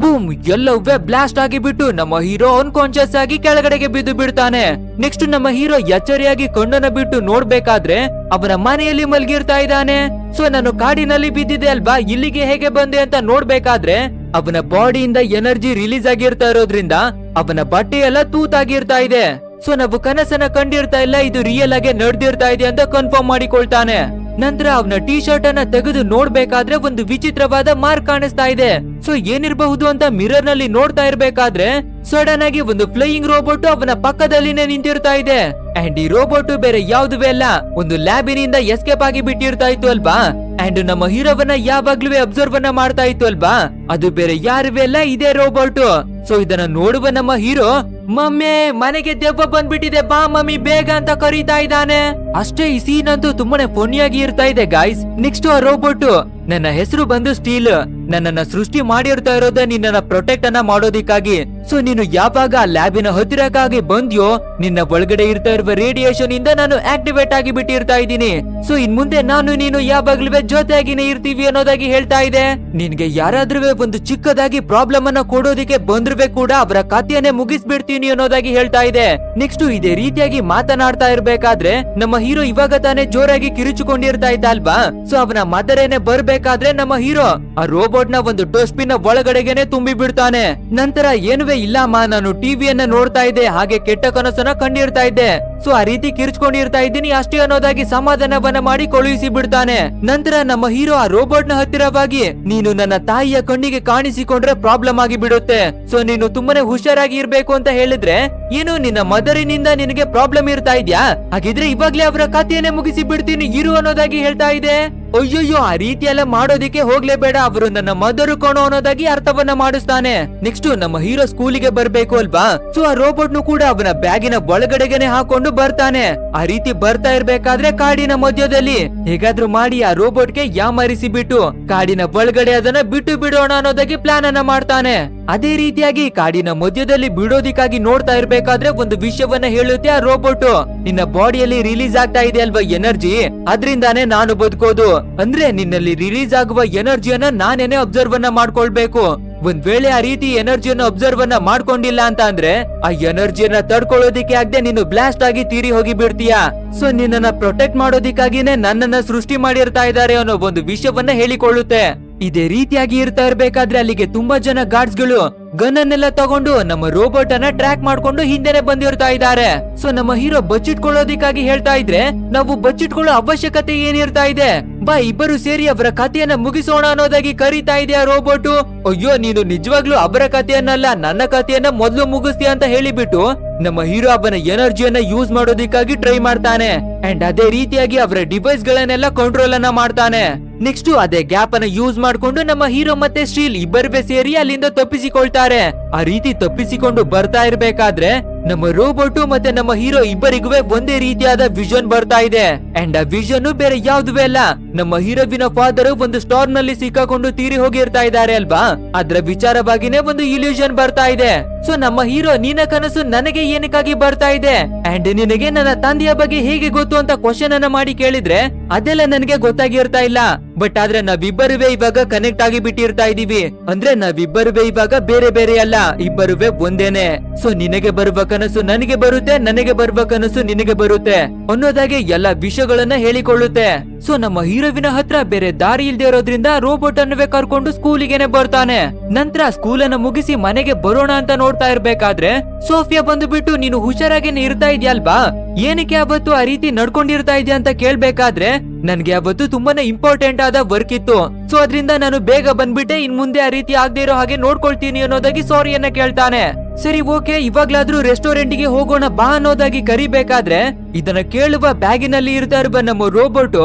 ಬೂಮ್, ಎಲ್ಲವೇ ಬ್ಲಾಸ್ಟ್ ಆಗಿಬಿಟ್ಟು ನಮ್ಮ ಹೀರೋ ಅನ್ಕಾನ್ಶಿಯಸ್ ಆಗಿ ಕೆಳಗಡೆಗೆ ಬಿದ್ದು ಬಿಡ್ತಾನೆ. ನೆಕ್ಸ್ಟ್ ನಮ್ಮ ಹೀರೋ ಎಚ್ಚರಿಯಾಗಿ ಕಣ್ಣನ್ನ ಬಿಟ್ಟು ನೋಡ್ಬೇಕಾದ್ರೆ ಅವನ ಮನೆಯಲ್ಲಿ ಮಲ್ಗಿರ್ತಾ ಇದ್ದಾನೆ. ಸೊ ನಾನು ಕಾಡಿನಲ್ಲಿ ಬಿದ್ದಿದೆ ಅಲ್ವಾ? ಇಲ್ಲಿಗೆ ಹೇಗೆ ಬಂದೆ ಅಂತ ನೋಡ್ಬೇಕಾದ್ರೆ ಅವನ ಬಾಡಿಯಿಂದ ಎನರ್ಜಿ ರಿಲೀಸ್ ಆಗಿರ್ತಾ ಇರೋದ್ರಿಂದ ಅವನ ಬಟ್ಟೆ ಎಲ್ಲ ತೂತಾಗಿರ್ತಾ ಇದೆ. ಸೊ ನಾವು ಕನಸನ್ನ ಕಂಡಿರ್ತಾ ಇಲ್ಲ, ಇದು ರಿಯಲ್ ಆಗಿ ನಡೆದಿರ್ತಾ ಇದೆ ಅಂತ ಕನ್ಫರ್ಮ್ ಮಾಡಿಕೊಳ್ತಾನೆ. ನಂತರ ಅವನ ಟೀ ಶರ್ಟ್ ಅನ್ನ ತೆಗೆದು ನೋಡ್ಬೇಕಾದ್ರೆ ಒಂದು ವಿಚಿತ್ರವಾದ ಮಾರ್ಕ್ ಕಾಣಿಸ್ತಾ ಇದೆ. ಸೊ ಏನಿರಬಹುದು ಅಂತ ಮಿರರ್ನಲ್ಲಿ ನೋಡ್ತಾ ಇರ್ಬೇಕಾದ್ರೆ ಸಡನ್ ಆಗಿ ಒಂದು ಫ್ಲೈಯಿಂಗ್ ರೋಬೋಟ್ ಅವನ ಪಕ್ಕದಲ್ಲಿನೇ ನಿಂತಿರ್ತಾ ಇದೆ. ಅಂಡ್ ಈ ರೋಬೋಟ್ ಬೇರೆ ಯಾವ್ದುವೇ ಅಲ್ಲ, ಒಂದು ಲ್ಯಾಬಿನಿಂದ ಎಸ್ಕೇಪ್ ಆಗಿ ಬಿಟ್ಟಿರ್ತಾ ಇತ್ತು ಅಲ್ವಾ? ಅಂಡ್ ನಮ್ಮ ಹೀರೋವನ್ನ ಯಾವಾಗ್ಲೂ ಅಬ್ಸರ್ವ್ ಅನ್ನ ಮಾಡ್ತಾ ಇತ್ತು ಅಲ್ವಾ? ಅದು ಬೇರೆ ಯಾರುವೆ ಅಲ್ಲ, ಇದೇ ರೋಬೋಟ್ ಸೊ ಇದನ್ನ ನೋಡುವ ನಮ್ಮ ಹೀರೋ ಮಮ್ಮಿ, ಮನೆಗೆ ದೆವ್ವ ಬಂದ್ಬಿಟ್ಟಿದೆ. ಬಾ ಮಮ್ಮಿ, ಬೇಗ ಅಂತ ಕರೀತಾ ಇದ್ದಾನೆ. ಅಷ್ಟೇ ಈ ಸೀನ್ ಅಂತೂ ತುಂಬಾನೇ ಫೋನಿಯಾಗಿ ಇರ್ತಾ ಇದೆ ಗಾಯ್ಸ್ ನೆಕ್ಸ್ಟ್ ಆ ರೋಬೋಟ್ ನನ್ನ ಹೆಸರು ಬಂದು ಸ್ಟೀಲ್. ನನ್ನನ್ನ ಸೃಷ್ಟಿ ಮಾಡಿರ್ತಾ ಇರೋದ ನಿನ್ನ ಪ್ರೊಟೆಕ್ಟ್ ಅನ್ನ ಮಾಡೋದಿಕ್ಕಾಗಿ. ಸೊ ನೀನು ಯಾವಾಗ ಲ್ಯಾಬಿನ ಹತ್ತಿರಕ್ಕಾಗಿ ಬಂದ್ಯೋ, ನಿನ್ನ ಒಳಗಡೆ ಇರ್ತಾ ಇರುವ ರೇಡಿಯೇಷನ್ ಇಂದ ನಾನು ಆಕ್ಟಿವೇಟ್ ಆಗಿ ಬಿಟ್ಟಿರ್ತಾ ಇದ್ದೀನಿ. ಸೊ ಇನ್ ಮುಂದೆ ನಾನು ನೀನು ಯಾವಾಗ್ಲೂ ಜೊತೆಯಾಗಿನೇ ಇರ್ತೀವಿ ಅನ್ನೋದಾಗಿ ಹೇಳ್ತಾ ಇದೆ. ನಿನ್ಗೆ ಯಾರಾದ್ರೂ ಒಂದು ಚಿಕ್ಕದಾಗಿ ಪ್ರಾಬ್ಲಮ್ ಅನ್ನ ಕೊಡೋದಿಕ್ಕೆ ಬಂದ್ರುವೆ ಕೂಡ ಅವರ ಕಥೆಯನ್ನೇ ಮುಗಿಸ್ಬಿಡ್ತೀನಿ ಅನ್ನೋದಾಗಿ ಹೇಳ್ತಾ ಇದೆ. ನೆಕ್ಸ್ಟ್ ಇದೇ ರೀತಿಯಾಗಿ ಮಾತನಾಡ್ತಾ ಇರ್ಬೇಕಾದ್ರೆ, ನಮ್ಮ ಹೀರೋ ಇವಾಗ ತಾನೇ ಜೋರಾಗಿ ಕಿರುಚಿಕೊಂಡಿರ್ತಾ ಇದ್ದ ಅಲ್ವಾ? ಸೊ ಅವನ ಮದರೇನೆ ಬರ್ಬೇಕಾದ್ರೆ ನಮ್ಮ ಹೀರೋ ಆ ರೋಬೋಟ್ನ ಒಂದು ಡಸ್ಟ್ಬಿನ್ ಒಳಗಡೆಗೆನೆ ತುಂಬಿ ಬಿಡ್ತಾನೆ. ನಂತರ ಏನುವೆ ಇಲ್ಲಮ್ಮ ನಾನು ಟಿವಿಯನ್ನ ನೋಡ್ತಾ ಇದ್ದೆ, ಹಾಗೆ ಕೆಟ್ಟ ಕನಸನ್ನ ಕಂಡಿರ್ತಾ ಇದ್ದೆ. ಸೊ, ಆ ರೀತಿ ಕಿರ್ಚ್ಕೊಂಡಿರ್ತಾ ಇದ್ದೀನಿ, ಅಷ್ಟೇ ಅನ್ನೋದಾಗಿ ಸಮಾಧಾನವನ್ನ ಮಾಡಿ ಕಳುಹಿಸಿ ಬಿಡ್ತಾನೆ. ನಂತರ ನಮ್ಮ ಹೀರೋ ಆ ರೋಬೋಟ್ನ ಹತ್ತಿರವಾಗಿ, ನೀನು ನನ್ನ ತಾಯಿಯ ಕಣ್ಣಿಗೆ ಕಾಣಿಸಿಕೊಂಡ್ರೆ ಪ್ರಾಬ್ಲಮ್ ಆಗಿ ಬಿಡುತ್ತೆ. ಸೊ, ನೀನು ತುಂಬಾನೇ ಹುಷಾರಾಗಿ ಇರ್ಬೇಕು ಅಂತ ಹೇಳಿದ್ರೆ, ಏನು ನಿನ್ನ ಮದರಿನಿಂದ ನಿನಗೆ ಪ್ರಾಬ್ಲಮ್ ಇರ್ತಾ ಇದ್ಯಾ? ಹಾಗಿದ್ರೆ ಇವಾಗ್ಲೇ ಅವರ ಕಥೆಯನ್ನೇ ಮುಗಿಸಿ ಬಿಡ್ತೀನಿ, ಇರು ಅನ್ನೋದಾಗಿ ಹೇಳ್ತಾ ಇದೆ ಅಯ್ಯಯ್ಯೋ, ಆ ರೀತಿ ಎಲ್ಲ ಮಾಡೋದಿಕ್ಕೆ ಹೋಗ್ಲೇಬೇಡ ಅವರು ನನ್ನ ಮದರು ಕಣೋ ಅನ್ನೋದಾಗಿ ಅರ್ಥವನ್ನ ಮಾಡಿಸ್ತಾನೆ. ನೆಕ್ಸ್ಟ್ ನಮ್ಮ ಹೀರೋ ಸ್ಕೂಲಿಗೆ ಬರ್ಬೇಕು ಅಲ್ವಾ? ಸೊ, ಆ ರೋಬೋಟ್ ನು ಕೂಡ ಅವನ ಬ್ಯಾಗಿನ ಒಳಗಡೆಗೆನೆ ಹಾಕೊಂಡು ಬರ್ತಾನೆ. ಆ ರೀತಿ ಬರ್ತಾ ಇರ್ಬೇಕಾದ್ರೆ ಕಾಡಿನ ಮಧ್ಯದಲ್ಲಿ. ಹೇಗಾದ್ರೂ ಮಾಡಿ ಆ ರೋಬೋಟ್ಗೆ ಯಾಮರಿಸಿ ಬಿಟ್ಟು ಕಾಡಿನ ಒಳಗಡೆ ಅದನ್ನ ಬಿಟ್ಟು ಬಿಡೋಣ ಅನ್ನೋದಾಗಿ ಪ್ಲಾನ್ ಅನ್ನ ಮಾಡ್ತಾನೆ. ಅದೇ ರೀತಿಯಾಗಿ ಕಾಡಿನ ಮಧ್ಯದಲ್ಲಿ ಬಿಡೋದಿಕ್ಕಾಗಿ ನೋಡ್ತಾ ಇರ್ಬೇಕಾದ್ರೆ ಒಂದು ವಿಷಯವನ್ನ ಹೇಳುತ್ತೆ ಆ ರೋಬೋಟ್. ನಿನ್ನ ಬಾಡಿಯಲ್ಲಿ ರಿಲೀಸ್ ಆಗ್ತಾ ಇದೆ ಅಲ್ವಾ ಎನರ್ಜಿ? ಅದ್ರಿಂದಾನೇ ನಾನು ಬದುಕೋದು. ಅಂದ್ರೆ ನಿನ್ನಲ್ಲಿ ರಿಲೀಸ್ ಆಗುವ ಎನರ್ಜಿಯನ್ನ ನಾನೇನೆ ಅಬ್ಸರ್ವ್ ಅನ್ನ ಮಾಡ್ಕೊಳ್ಬೇಕು. ಒಂದ್ ವೇಳೆ ಆ ರೀತಿ ಎನರ್ಜಿಯನ್ನ ಅಬ್ಸರ್ವ್ ಅನ್ನ ಮಾಡ್ಕೊಂಡಿಲ್ಲ ಅಂತ ಅಂದ್ರೆ ಆ ಎನರ್ಜಿಯನ್ನ ತಡ್ಕೊಳ್ಳೋದಿಕ್ಕೆ ಆಗದೆ ನೀನು ಬ್ಲಾಸ್ಟ್ ಆಗಿ ತೀರಿ ಹೋಗಿ ಬಿಡ್ತೀಯ? ಸೊ ನಿನ್ನನ್ನ ಪ್ರೊಟೆಕ್ಟ್ ಮಾಡೋದಿಕ್ಕಾಗಿನೇ ನನ್ನನ್ನ ಸೃಷ್ಟಿ ಮಾಡಿರ್ತಾ ಇದ್ದಾರೆ ಅನ್ನೋ ಒಂದು ವಿಷಯವನ್ನ ಹೇಳಿಕೊಳ್ಳುತ್ತೆ. ಇದೇ ರೀತಿಯಾಗಿ ಇರ್ತಾ ಇರ್ಬೇಕಾದ್ರೆ ಅಲ್ಲಿಗೆ ತುಂಬಾ ಜನ ಗಾರ್ಡ್ಸ್ಗಳು ಗನ್ ಅನ್ನೆಲ್ಲ ತಗೊಂಡು ನಮ್ಮ ರೋಬೋಟ್ ಅನ್ನ ಟ್ರ್ಯಾಕ್ ಮಾಡ್ಕೊಂಡು ಹಿಂದೆನೆ ಬಂದಿರ್ತಾ ಇದ್ದಾರೆ. ಸೊ ನಮ್ಮ ಹೀರೋ ಬಚ್ಚಿಟ್ಕೊಳ್ಳೋದಿಕ್ಕಾಗಿ ಹೇಳ್ತಾ ಇದ್ರೆ, ನಾವು ಬಚ್ಚಿಟ್ಕೊಳ್ಳೋ ಅವಶ್ಯಕತೆ ಏನಿರ್ತಾ ಇದೆ? ಬಾ, ಇಬ್ಬರು ಸೇರಿ ಅವರ ಕಥೆಯನ್ನ ಮುಗಿಸೋಣ ಅನ್ನೋದಾಗಿ ಕರೀತಾ ಇದೆ ಆ ರೋಬೋಟ್? ಅಯ್ಯೋ, ನೀನು ನಿಜವಾಗ್ಲೂ ಅವರ ಕಥೆಯನ್ನಲ್ಲ, ನನ್ನ ಕಥೆಯನ್ನ ಮೊದ್ಲು ಮುಗಿಸ್ತೀಯ ಅಂತ ಹೇಳಿಬಿಟ್ಟು ನಮ್ಮ ಹೀರೋ ಅವನ ಎನರ್ಜಿಯನ್ನ ಯೂಸ್ ಮಾಡೋದಿಕ್ಕಾಗಿ ಟ್ರೈ ಮಾಡ್ತಾನೆ. ಅಂಡ್ ಅದೇ ರೀತಿಯಾಗಿ ಅವರ ಡಿವೈಸ್ ಗಳನ್ನೆಲ್ಲ ಕಂಟ್ರೋಲ್ ಅನ್ನ ಮಾಡ್ತಾನೆ. ನೆಕ್ಸ್ಟ್ ಅದೇ ಗ್ಯಾಪ್ ಅನ್ನ ಯೂಸ್ ಮಾಡ್ಕೊಂಡು ನಮ್ಮ ಹೀರೋ ಮತ್ತೆ ಸ್ಟೀಲ್ ಇಬ್ಬರು ಸೇರಿ ಅಲ್ಲಿಂದ ತಪ್ಪಿಸಿಕೊಳ್ತಾರೆ. ಆ ರೀತಿ ತಪ್ಪಿಸಿಕೊಂಡು ಬರ್ತಾ ಇರ್ಬೇಕಾದ್ರೆ ನಮ್ಮ ರೋಬೋಟ್ ಮತ್ತೆ ನಮ್ಮ ಹೀರೋ ಇಬ್ಬರಿಗೂ ಒಂದೇ ರೀತಿಯಾದ ವಿಷನ್ ಬರ್ತಾ ಇದೆ. ಅಂಡ್ ಆ ವಿಷನ್ ಬೇರೆ ಯಾವ್ದುವೇ ಅಲ್ಲ, ನಮ್ಮ ಹೀರೋವಿನ ಫಾದರ್ ಒಂದು ಸ್ಟಾರ್ನಲ್ಲಿ ಸಿಕ್ಕಾಕೊಂಡು ತೀರಿ ಹೋಗಿರ್ತಾ ಇದ್ದಾರೆ ಅಲ್ವಾ? ಅದ್ರ ವಿಚಾರವಾಗಿನೇ ಒಂದು ಇಲ್ಯೂಷನ್ ಬರ್ತಾ ಇದೆ. ಸೊ ನಮ್ಮ ಹೀರೋ ನಿನ್ನ ಕನಸು ನನಗೆ ಏನಕ್ಕಾಗಿ ಬರ್ತಾ ಇದೆ? ಅಂಡ್ ನಿನಗೆ ನನ್ನ ತಂದೆಯ ಬಗ್ಗೆ ಹೇಗೆ ಗೊತ್ತು ಅಂತ ಕ್ವಶನ್ ಅನ್ನ ಮಾಡಿ ಕೇಳಿದ್ರೆ, ಅದೆಲ್ಲ ನನಗೆ ಗೊತ್ತಾಗಿರ್ತಾ ಇಲ್ಲ. ಬಟ್ ಆದ್ರೆ ನಾವಿಬ್ಬರುವೆ ಇವಾಗ ಕನೆಕ್ಟ್ ಆಗಿ ಬಿಟ್ಟಿರ್ತಾ ಇದೀವಿ. ಅಂದ್ರೆ ನಾವಿಬ್ಬರುವೆ ಇವಾಗ ಬೇರೆ ಬೇರೆ ಅಲ್ಲ, ಇಬ್ಬರುವೆ ಒಂದೇನೆ. ಸೊ ನಿನಗೆ ಬರುವ ಕನಸು ನನಗೆ ಬರುತ್ತೆ, ನನಗೆ ಬರುವ ಕನಸು ನಿನಗೆ ಬರುತ್ತೆ ಅನ್ನೋದಾಗೆ ಎಲ್ಲ ವಿಷಯಗಳನ್ನ ಹೇಳಿಕೊಳ್ಳುತ್ತೆ. ಸೊ ನಮ್ಮ ಹೀರೋವಿನ ಹತ್ರ ಬೇರೆ ದಾರಿ ಇಲ್ದೇ ಇರೋದ್ರಿಂದ ರೋಬೋಟ್ ಅನ್ನವೇ ಕರ್ಕೊಂಡು ಸ್ಕೂಲಿಗೆನೆ ಬರ್ತಾನೆ. ನಂತರ ಸ್ಕೂಲ್ ಅನ್ನ ಮುಗಿಸಿ ಮನೆಗೆ ಬರೋಣ ಅಂತ ನೋಡ್ತಾ ಇರ್ಬೇಕಾದ್ರೆ ಸೋಫಿಯಾ ಬಂದು ಬಿಟ್ಟು ನೀನು ಹುಷಾರಾಗೇನೆ ಇರ್ತಾ ಇದೆಯಲ್ವಾ? ಏನಕ್ಕೆ ಅವತ್ತು ಆ ರೀತಿ ನಡ್ಕೊಂಡಿರ್ತಾ ಇದೆಯಾ ಅಂತ ಕೇಳ್ಬೇಕಾದ್ರೆ ನನ್ಗೆ ಅವತ್ತು ತುಂಬಾನೇ ಇಂಪಾರ್ಟೆಂಟ್ ಆದ ವರ್ಕ್ ಇತ್ತು. ಸೊ ಅದ್ರಿಂದ ನಾನು ಬೇಗ ಬಂದ್ಬಿಟ್ಟೆ, ಇನ್ ಮುಂದೆ ಆ ರೀತಿ ಆಗದೆ ಇರೋ ಹಾಗೆ ನೋಡ್ಕೊಳ್ತೀನಿ ಅನ್ನೋದಾಗಿ ಸಾರಿಯನ್ನ ಕೇಳ್ತಾನೆ. ಸರಿ ಓಕೆ ಇವಾಗ್ಲಾದ್ರೂ ರೆಸ್ಟೋರೆಂಟ್ಗೆ ಹೋಗೋಣ ಬಾ ಅನ್ನೋದಾಗಿ ಕರಿಬೇಕಾದ್ರೆ ಇದನ್ನ ಕೇಳುವ ಬ್ಯಾಗಿನಲ್ಲಿ ಇರ್ತಾ ಇರುವ ನಮ್ಮ ರೋಬೋಟ್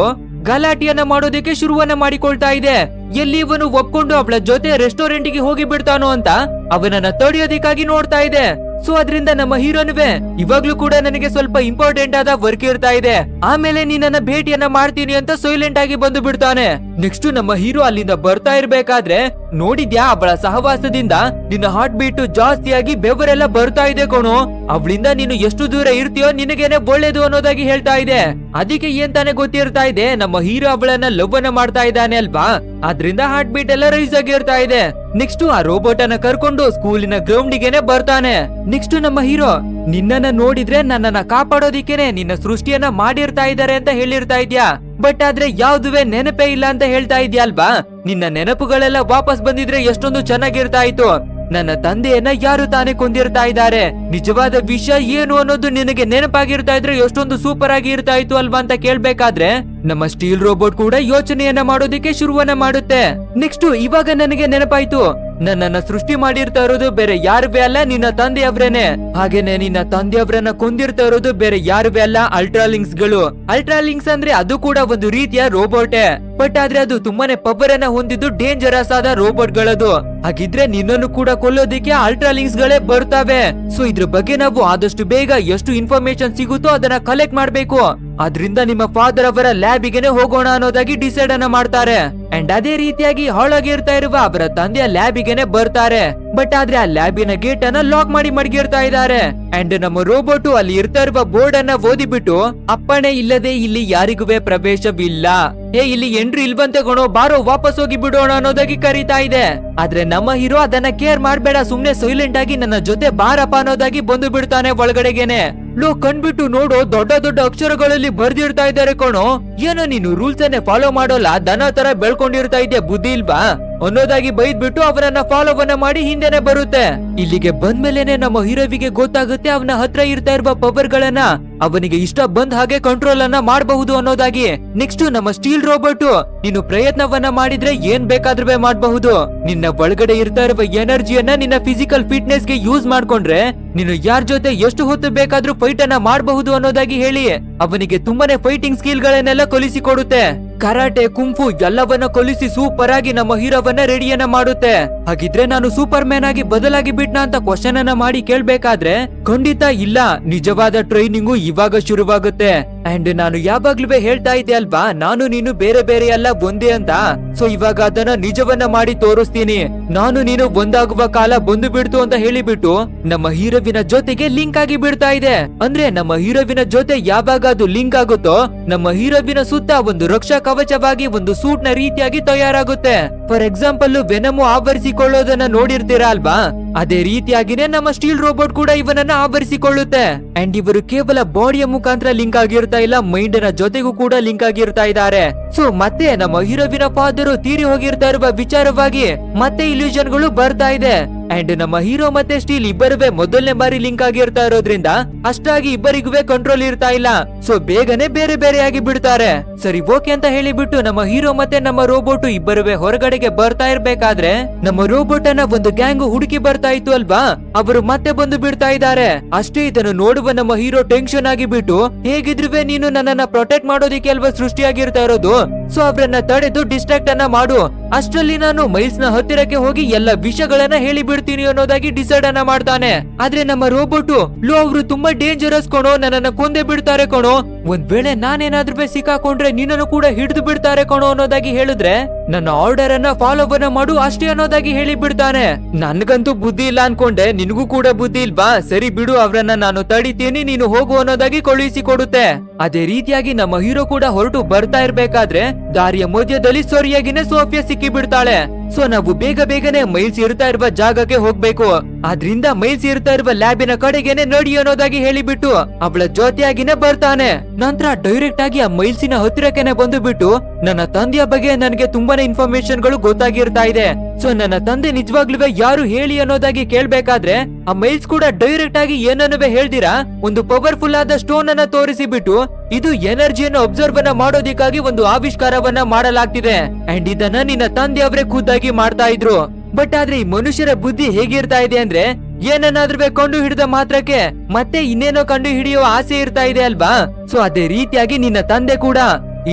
ಗಲಾಟಿಯನ್ನ ಮಾಡೋದಕ್ಕೆ ಶುರುವನ್ನ ಮಾಡಿಕೊಳ್ತಾ ಇದೆ. ಎಲ್ಲಿ ಇವನು ಒಪ್ಕೊಂಡು ಅವಳ ಜೊತೆ ರೆಸ್ಟೋರೆಂಟ್ಗೆ ಹೋಗಿ ಬಿಡ್ತಾನೋ ಅಂತ ಅವನನ್ನ ತಡೆಯೋದಿಕ್ಕಾಗಿ ನೋಡ್ತಾ ಇದೆ. ಸೊ ಅದರಿಂದ ನಮ್ಮ ಹೀರೋನುವೆ ಇವಾಗ್ಲೂ ಕೂಡ ನನಗೆ ಸ್ವಲ್ಪ ಇಂಪಾರ್ಟೆಂಟ್ ಆದ ವರ್ಕ್ ಇರ್ತಾ ಇದೆ. ಆಮೇಲೆ ನೀನನ್ನ ಭೇಟಿಯನ್ನ ಮಾಡ್ತೀನಿ ಅಂತ ಸೈಲೆಂಟ್ ಆಗಿ ಬಂದು ಬಿಡ್ತಾನೆ. ನೆಕ್ಸ್ಟ್ ನಮ್ಮ ಹೀರೋ ಅಲ್ಲಿಂದ ಬರ್ತಾ ಇರ್ಬೇಕಾದ್ರೆ ನೋಡಿದ್ಯಾ ಅವಳ ಸಹವಾಸದಿಂದ ನಿನ್ನ ಹಾರ್ಟ್ ಬೀಟ್ ಜಾಸ್ತಿಯಾಗಿ ಬೆವರೆಲ್ಲ ಬರ್ತಾ ಇದೆ ಕಣು. ಅವಳಿಂದ ನೀನು ಎಷ್ಟು ದೂರ ಇರ್ತೀಯೋ ನಿನಗೇನೆ ಒಳ್ಳೇದು ಅನ್ನೋದಾಗಿ ಹೇಳ್ತಾ ಇದೆ. ಅದಕ್ಕೆ ಏನ್ ತಾನೇ ಗೊತ್ತಿರ್ತಾ ಇದೆ, ನಮ್ಮ ಹೀರೋ ಅವಳನ್ನ ಲವ್ ಅನ್ನ ಮಾಡ್ತಾ ಇದ್ದಾನೆ ಅಲ್ವಾ? ಅದ್ರಿಂದ ಹಾರ್ಟ್ ಬೀಟ್ ಎಲ್ಲ ರೈಸ್ ಆಗಿರ್ತಾ ಇದೆ. ನೆಕ್ಸ್ಟ್ ಆ ರೋಬೋಟ್ ಅನ್ನ ಕರ್ಕೊಂಡು ಸ್ಕೂಲಿನ ಗ್ರೌಂಡಿಗೆನೆ ಬರ್ತಾನೆ. ನೆಕ್ಸ್ಟ್ ನಮ್ಮ ಹೀರೋ, ನಿನ್ನನ್ನ ನೋಡಿದ್ರೆ ನನ್ನನ್ನ ಕಾಪಾಡೋದಿಕ್ಕೆನೆ ನಿನ್ನ ಸೃಷ್ಟಿಯನ್ನ ಮಾಡಿರ್ತಾ ಇದ್ದಾರೆ ಅಂತ ಹೇಳಿರ್ತಾ ಇದ್ಯಾ? ಬಟ್ ಆದ್ರೆ ಯಾವ್ದುವೆ ನೆನಪೇ ಇಲ್ಲ ಅಂತ ಹೇಳ್ತಾ ಇದ್ಯಾ ಅಲ್ವಾ? ನಿನ್ನ ನೆನಪುಗಳೆಲ್ಲ ವಾಪಸ್ ಬಂದಿದ್ರೆ ಎಷ್ಟೊಂದು ಚೆನ್ನಾಗಿರ್ತಾ ಇತ್ತು. ನನ್ನ ತಂದೆಯನ್ನ ಯಾರು ತಾನೇ ಕೊಂದಿರ್ತಾ ಇದ್ದಾರೆ? ನಿಜವಾದ ವಿಷಯ ಏನು ಅನ್ನೋದು ನಿನಗೆ ನೆನಪಾಗಿರ್ತಾ ಇದ್ರೆ ಎಷ್ಟೊಂದು ಸೂಪರ್ ಆಗಿ ಇರ್ತಾ ಇತ್ತು ಅಲ್ವಾ ಅಂತ ಕೇಳ್ಬೇಕಾದ್ರೆ? ನಮ್ಮ ಸ್ಟೀಲ್ ರೋಬೋಟ್ ಕೂಡ ಯೋಚನೆಯನ್ನ ಮಾಡೋದಕ್ಕೆ ಶುರುವನ್ನ ಮಾಡುತ್ತೆ. ನೆಕ್ಸ್ಟ್ ಇವಾಗ ನನಗೆ ನೆನಪಾಯ್ತು. ನನ್ನನ್ನ ಸೃಷ್ಟಿ ಮಾಡಿರ್ತಾ ಇರೋದು ಬೇರೆ ಯಾರುವೇ ಅಲ್ಲ ನಿನ್ನ ತಂದೆಯವ್ರೇನೆ ಹಾಗೇನೆ ನಿನ್ನ ತಂದೆಯವ್ರನ್ನ ಕೊಂದಿರ್ತಾ ಇರೋದು ಬೇರೆ ಯಾರುವೇ ಅಲ್ಲ ಅಲ್ಟ್ರಾಲಿಂಕ್ಸ್ಗಳು ಅಲ್ಟ್ರಾಲಿಂಕ್ಸ್ ಅಂದ್ರೆ ಅದು ಕೂಡ ಒಂದು ರೀತಿಯ ರೋಬೋಟೆ. ಬಟ್ ಆದ್ರೆ ಅದು ತುಂಬಾನೇ ಪವರ್ ಅನ್ನ ಹೊಂದಿದ್ದು ಡೇಂಜರಸ್ ಆದ ರೋಬೋಟ್ ಗಳದು ಹಾಗಿದ್ರೆ ನಿನ್ನನ್ನು ಕೂಡ ಕೊಲ್ಲೋದಿಕ್ಕೆ ಅಲ್ಟ್ರಾಲಿಂಕ್ಸ್ ಗಳೇ ಬರ್ತಾವೆ ಸೊ ಇದ್ರ ಬಗ್ಗೆ ನಾವು ಆದಷ್ಟು ಬೇಗ ಎಷ್ಟು ಇನ್ಫಾರ್ಮೇಶನ್ ಸಿಗುತ್ತೋ ಅದನ್ನ ಕಲೆಕ್ಟ್ ಮಾಡ್ಬೇಕು. ಅದ್ರಿಂದ ನಿಮ್ಮ ಫಾದರ್ ಅವರ ಲ್ಯಾಬಿಗೆನೆ ಹೋಗೋಣ ಅನ್ನೋದಾಗಿ ಡಿಸೈಡ್ ಅನ್ನ ಮಾಡ್ತಾರೆ. ಅಂಡ್ ಅದೇ ರೀತಿಯಾಗಿ ಹಾಳಾಗಿರ್ತಾ ಇರುವ ಅವರ ತಂದೆಯ ಲ್ಯಾಬಿಗೆನೆ ಬರ್ತಾರೆ. ಬಟ್ ಆದ್ರೆ ಆ ಲ್ಯಾಬಿನ ಗೇಟ್ ಅನ್ನ ಲಾಕ್ ಮಾಡಿ ಮಡಗಿರ್ತಾ ಇದ್ದಾರೆ. ಅಂಡ್ ನಮ್ಮ ರೋಬೋಟ್ ಅಲ್ಲಿ ಇರ್ತಾ ಇರುವ ಬೋರ್ಡ್ ಅನ್ನ ಓದಿಬಿಟ್ಟು, ಅಪ್ಪಣೆ ಇಲ್ಲದೆ ಇಲ್ಲಿ ಯಾರಿಗೂ ಪ್ರವೇಶವಿಲ್ಲ. ಏ, ಇಲ್ಲಿ ಎಂಟ್ರಿ ಇಲ್ವಂತೆ ಗೊಣೋ, ಬಾರೋ, ವಾಪಸ್ ಹೋಗಿ ಬಿಡೋಣ ಅನ್ನೋದಾಗಿ ಕರೀತಾ ಇದೆ. ಆದ್ರೆ ನಮ್ಮ ಹೀರೋ ಅದನ್ನ ಕೇರ್ ಮಾಡ್ಬೇಡ, ಸುಮ್ನೆ ಸೈಲೆಂಟ್ ಆಗಿ ನನ್ನ ಜೊತೆ ಬಾರಪ್ಪ ಅನ್ನೋದಾಗಿ ಬಂದು ಬಿಡ್ತಾನೆ ಒಳಗಡೆಗೆನೆ. ಲೋ ಕಣ್ಬಿಟ್ಟು ನೋಡು, ದೊಡ್ಡ ದೊಡ್ಡ ಅಕ್ಷರಗಳಲ್ಲಿ ಬರ್ದಿರ್ತಾ ಇದ್ದಾರೆ ಕಣೋ. ಏನೋ ನೀನು ರೂಲ್ಸ್ ಅನ್ನೇ ಫಾಲೋ ಮಾಡೋಲ್ಲ, ದನ ತರ ಬೆಳ್ಕೊಂಡಿರ್ತಾ ಇದ್ಯಾ ಬುದ್ಧಿ ಇಲ್ವಾ? ಅನ್ನೋದಾಗಿ ಬೈದ್ಬಿಟ್ಟು ಅವನನ್ನ ಫಾಲೋವನ್ನ ಮಾಡಿ ಹಿಂದೆನೆ ಬರುತ್ತೆ. ಇಲ್ಲಿಗೆ ಬಂದ್ಮೇಲೆನೆ ನಮ್ಮ ಹೀರೋವಿಗೆ ಗೊತ್ತಾಗುತ್ತೆ ಅವನ ಹತ್ರ ಇರ್ತಾ ಇರುವ ಪವರ್ ಗಳನ್ನ ಅವನಿಗೆ ಇಷ್ಟ ಬಂದ್ ಹಾಗೆ ಕಂಟ್ರೋಲ್ ಅನ್ನ ಮಾಡಬಹುದು ಅನ್ನೋದಾಗಿ. ನೆಕ್ಸ್ಟ್ ನಮ್ಮ ಸ್ಟೀಲ್ ರೋಬೋಟ್ ನೀನು ಪ್ರಯತ್ನವನ್ನ ಮಾಡಿದ್ರೆ ಏನ್ ಬೇಕಾದ್ರೂ ಮಾಡಬಹುದು. ನಿನ್ನ ಒಳಗಡೆ ಇರ್ತಾ ಇರುವ ಎನರ್ಜಿಯನ್ನ ನಿನ್ನ ಫಿಸಿಕಲ್ ಫಿಟ್ನೆಸ್ಗೆ ಯೂಸ್ ಮಾಡ್ಕೊಂಡ್ರೆ, ನೀನು ಯಾರ್ ಜೊತೆ ಎಷ್ಟು ಹೊತ್ತು ಬೇಕಾದ್ರೂ ಫೈಟ್ ಅನ್ನ ಮಾಡಬಹುದು ಅನ್ನೋದಾಗಿ ಹೇಳಿ. ಅವನಿಗೆ ತುಂಬಾನೇ ಫೈಟಿಂಗ್ ಸ್ಕಿಲ್ ಗಳನ್ನೆಲ್ಲ ಕಲಿಸಿಕೊಡುತ್ತೆ ಕರಾಟೆ, ಕುಂಫು ಎಲ್ಲವನ್ನ ಕೊಲಿಸಿ ಸೂಪರ್ ಆಗಿ ನಮ್ಮ ಹೀರೋವನ್ನ ರೆಡಿಯನ್ನ ಮಾಡುತ್ತೆ. ಹಾಗಿದ್ರೆ ನಾನು ಸೂಪರ್ ಮ್ಯಾನ್ ಆಗಿ ಬದಲಾಗಿ ಬಿಟ್ನಾ ಅಂತ ಕ್ವಶನ್ ಅನ್ನ ಮಾಡಿ ಕೇಳ್ಬೇಕಾದ್ರೆ, ಖಂಡಿತ ಇಲ್ಲ. ನಿಜವಾದ ಟ್ರೈನಿಂಗು ಇವಾಗ ಶುರುವಾಗುತ್ತೆ. ಅಂಡ್ ನಾನು ಯಾವಾಗ್ಲೂ ಹೇಳ್ತಾ ಇದ್ದೆ ಅಲ್ವಾ, ನಾನು ನೀನು ಬೇರೆ ಬೇರೆ ಎಲ್ಲ ಒಂದೇ ಅಂತ. ಸೊ ಇವಾಗ ಅದನ್ನ ನಿಜವನ್ನ ಮಾಡಿ ತೋರಿಸ್ತೀನಿ. ನಾನು ನೀನು ಒಂದಾಗುವ ಕಾಲ ಬಂದು ಬಿಡ್ತು ಅಂತ ಹೇಳಿಬಿಟ್ಟು, ನಮ್ಮ ಹೀರೋವಿನ ಜೊತೆಗೆ ಲಿಂಕ್ ಆಗಿ ಬಿಡ್ತಾ ಇದೆ. ಅಂದ್ರೆ ನಮ್ಮ ಹೀರೋವಿನ ಜೊತೆ ಯಾವಾಗ ಅದು ಲಿಂಕ್ ಆಗುತ್ತೋ, ನಮ್ಮ ಹೀರೋವಿನ ಸುತ್ತ ಒಂದು ರಕ್ಷಾ ಕವಚವಾಗಿ ಒಂದು ಸೂಟ್ನ ರೀತಿಯಾಗಿ ತಯಾರಾಗುತ್ತೆ. ಫಾರ್ ಎಕ್ಸಾಂಪಲ್ ವೆನಮು ಆವರಿಸಿಕೊಳ್ಳೋದನ್ನ ನೋಡಿರ್ತೀರಾ ಅಲ್ವಾ? ಅದೇ ರೀತಿಯಾಗಿನೇ ನಮ್ಮ ಸ್ಟೀಲ್ ರೋಬೋಟ್ ಕೂಡ ಇವನನ್ನ ಆವರಿಸಿಕೊಳ್ಳುತ್ತೆ. ಅಂಡ್ ಇವರು ಕೇವಲ ಬಾಡಿಯ ಮುಖಾಂತರ ಲಿಂಕ್ ಆಗಿರ್ತಾ ಇಲ್ಲ ಮೈಂಡ್ನ ಜೊತೆಗೂ ಕೂಡ ಲಿಂಕ್ ಆಗಿರ್ತಾ ಇದ್ದಾರೆ. ಸೊ ಮತ್ತೆ ನಮ್ಮ ಹೀರೋವಿನ ಫಾದರು ತೀರಿ ಹೋಗಿರ್ತಾ ಇರುವ ವಿಚಾರವಾಗಿ ಮತ್ತೆ ಇಲ್ಯೂಷನ್ಗಳು ಬರ್ತಾ ಇದೆ. ಅಂಡ್ ನಮ್ಮ ಹೀರೋ ಮತ್ತೆ ಸ್ಟೀಲ್ ಇಬ್ಬರುವೆ ಮೊದಲನೇ ಬಾರಿ ಲಿಂಕ್ ಆಗಿರ್ತಾ ಇರೋದ್ರಿಂದ ಅಷ್ಟಾಗಿ ಇಬ್ಬರಿಗೂ ಕಂಟ್ರೋಲ್ ಇರ್ತಾ ಇಲ್ಲ. ಸೊ ಬೇಗನೆ ಬೇರೆ ಬೇರೆಯಾಗಿ ಬಿಡ್ತಾರೆ. ಸರಿ, ಓಕೆ ಅಂತ ಹೇಳಿಬಿಟ್ಟು ನಮ್ಮ ಹೀರೋ ಮತ್ತೆ ನಮ್ಮ ರೋಬೋಟ್ ಇಬ್ಬರುವೆ ಹೊರಗಡೆಗೆ ಬರ್ತಾ ಇರ್ಬೇಕಾದ್ರೆ ನಮ್ಮ ರೋಬೋಟ್ ಅನ್ನ ಒಂದು ಗ್ಯಾಂಗ್ ಹುಡುಕಿ ಬರ್ತಾ ಇತ್ತು ಅಲ್ವಾ? ಅವರು ಮತ್ತೆ ಬಂದು ಬಿಡ್ತಾ ಇದ್ದಾರೆ. ಅಷ್ಟೇ ಇದನ್ನು ನೋಡುವ ನಮ್ಮ ಹೀರೋ ಟೆನ್ಷನ್ ಆಗಿ ಬಿಟ್ಟು, ಹೇಗಿದ್ರುವೆ ನೀನು ನನ್ನನ್ನ ಪ್ರೊಟೆಕ್ಟ್ ಮಾಡೋದಿಕ್ಕೆ ಅಲ್ವಾ ಸೃಷ್ಟಿಯಾಗಿರ್ತಾ ಇರೋದು? ಸೊ ಅವರನ್ನ ತಡೆದು ಡಿಸ್ಟ್ರಾಕ್ಟ್ ಅನ್ನ ಮಾಡು. ಅಷ್ಟರಲ್ಲಿ ನಾನು ಮೈಲ್ಸ್ನ ಹತ್ತಿರಕ್ಕೆ ಹೋಗಿ ಎಲ್ಲ ವಿಷಯಗಳನ್ನ ಹೇಳಿ ಬಿಡ್ತೀನಿ ಅನ್ನೋದಾಗಿ ಡಿಸೈಡ್ ಅನ್ನ ಮಾಡ್ತಾನೆ. ಆದ್ರೆ ನಮ್ಮ ರೋಬೋಟ್ ಲೋ ಅವರು ತುಂಬಾ ಡೇಂಜರಸ್ ಕಣೋ, ನನ್ನನ್ನ ಕೊಂದೇ ಬಿಡ್ತಾರೆ ಕಣೋ. ಒಂದ್ ವೇಳೆ ನಾನೇನಾದ್ರೂ ಸಿಕ್ಕಾಕೊಂಡ್ರೆ ನಿನ್ನನ್ನು ಕೂಡ ಹಿಡಿದು ಬಿಡ್ತಾರೆ ಕಣೋ ಅನ್ನೋದಾಗಿ ಹೇಳಿದ್ರೆ ನನ್ನ ಆರ್ಡರ್ ಅನ್ನ ಫಾಲೋ ಅನ್ನ ಮಾಡು ಅಷ್ಟೇ ಅನ್ನೋದಾಗಿ ಹೇಳಿ ಬಿಡ್ತಾನೆ. ನನ್ಗಂತೂ ಬುದ್ಧಿ ಇಲ್ಲ ಅನ್ಕೊಂಡೆ. ನಿನಗೂ ಕೂಡ ಬುದ್ಧಿ ಇಲ್ವಾ? ಸರಿ ಬಿಡು, ಅವರನ್ನ ನಾನು ತಡಿತೀನಿ, ನೀನು ಹೋಗು ಅನ್ನೋದಾಗಿ ಕಳುಹಿಸಿ ಕೊಡುತ್ತೆ. ಅದೇ ರೀತಿಯಾಗಿ ನಮ್ಮ ಹೀರೋ ಕೂಡ ಹೊರಟು ಬರ್ತಾ ಇರ್ಬೇಕಾದ್ರೆ ದಾರಿಯ ಮಧ್ಯದಲ್ಲಿ ಸರಿಯಾಗಿನೇ ಸೋಫಿಯಾ ಸಿಕ್ಕಿ ಬಿಡ್ತಾಳೆ ಸೊ ನಾವು ಬೇಗ ಬೇಗನೆ ಮೈಲ್ಸ್ ಇರ್ತಾ ಇರುವ ಜಾಗಕ್ಕೆ ಹೋಗ್ಬೇಕು. ಅದ್ರಿಂದ ಮೈಲ್ಸ್ ಇರ್ತಾ ಇರುವ ಲ್ಯಾಬಿನ ಕಡೆಗೇನೆ ನಡಿ ಅನ್ನೋದಾಗಿ ಹೇಳಿಬಿಟ್ಟು ಅವಳ ಜೊತೆಯಾಗಿನೇ ಬರ್ತಾನೆ. ನಂತರ ಡೈರೆಕ್ಟ್ ಆಗಿ ಆ ಮೈಲ್ಸಿನ ಹತ್ತಿರಕ್ಕೆನೆ ಬಂದು ಬಿಟ್ಟು ನನ್ನ ತಂದೆಯ ಬಗ್ಗೆ ನನಗೆ ತುಂಬಾನೇ ಇನ್ಫಾರ್ಮೇಶನ್ಗಳು ಗೊತ್ತಾಗಿರ್ತಾ ಇದೆ. ಸೊ ನನ್ನ ತಂದೆ ನಿಜವಾಗ್ಲೂ ಯಾರು ಹೇಳಿ ಅನ್ನೋದಾಗಿ ಕೇಳ್ಬೇಕಾದ್ರೆ, ಆ ಮೈಲ್ಸ್ ಕೂಡ ಡೈರೆಕ್ಟ್ ಆಗಿ ಏನನ್ನುವೆ ಹೇಳ್ದಿರಾ? ಒಂದು ಪವರ್ಫುಲ್ ಆದ ಸ್ಟೋನ್ ಅನ್ನ ತೋರಿಸಿ ಬಿಟ್ಟು ಇದು ಎನರ್ಜಿಯನ್ನು ಅಬ್ಸರ್ವ್ ಅನ್ನ ಮಾಡೋದಿಕ್ಕಾಗಿ ಒಂದು ಆವಿಷ್ಕಾರವನ್ನ ಮಾಡಲಾಗ್ತಿದೆ. ಅಂಡ್ ಇದನ್ನ ನಿನ್ನ ತಂದೆ ಅವರೇ ಖುದ್ದಾಗಿ ಮಾಡ್ತಾ ಇದ್ರು. ಬಟ್ ಆದ್ರೆ ಈ ಮನುಷ್ಯರ ಬುದ್ಧಿ ಹೇಗಿರ್ತಾ ಇದೆ ಅಂದ್ರೆ ಏನನ್ನಾದ್ರೂ ಕಂಡು ಹಿಡಿದ ಮಾತ್ರಕ್ಕೆ, ಮತ್ತೆ ಇನ್ನೇನೋ ಕಂಡು ಹಿಡಿಯುವ ಆಸೆ ಇರ್ತಾ ಇದೆ ಅಲ್ವಾ? ಸೊ ಅದೇ ರೀತಿಯಾಗಿ ನಿನ್ನ ತಂದೆ ಕೂಡ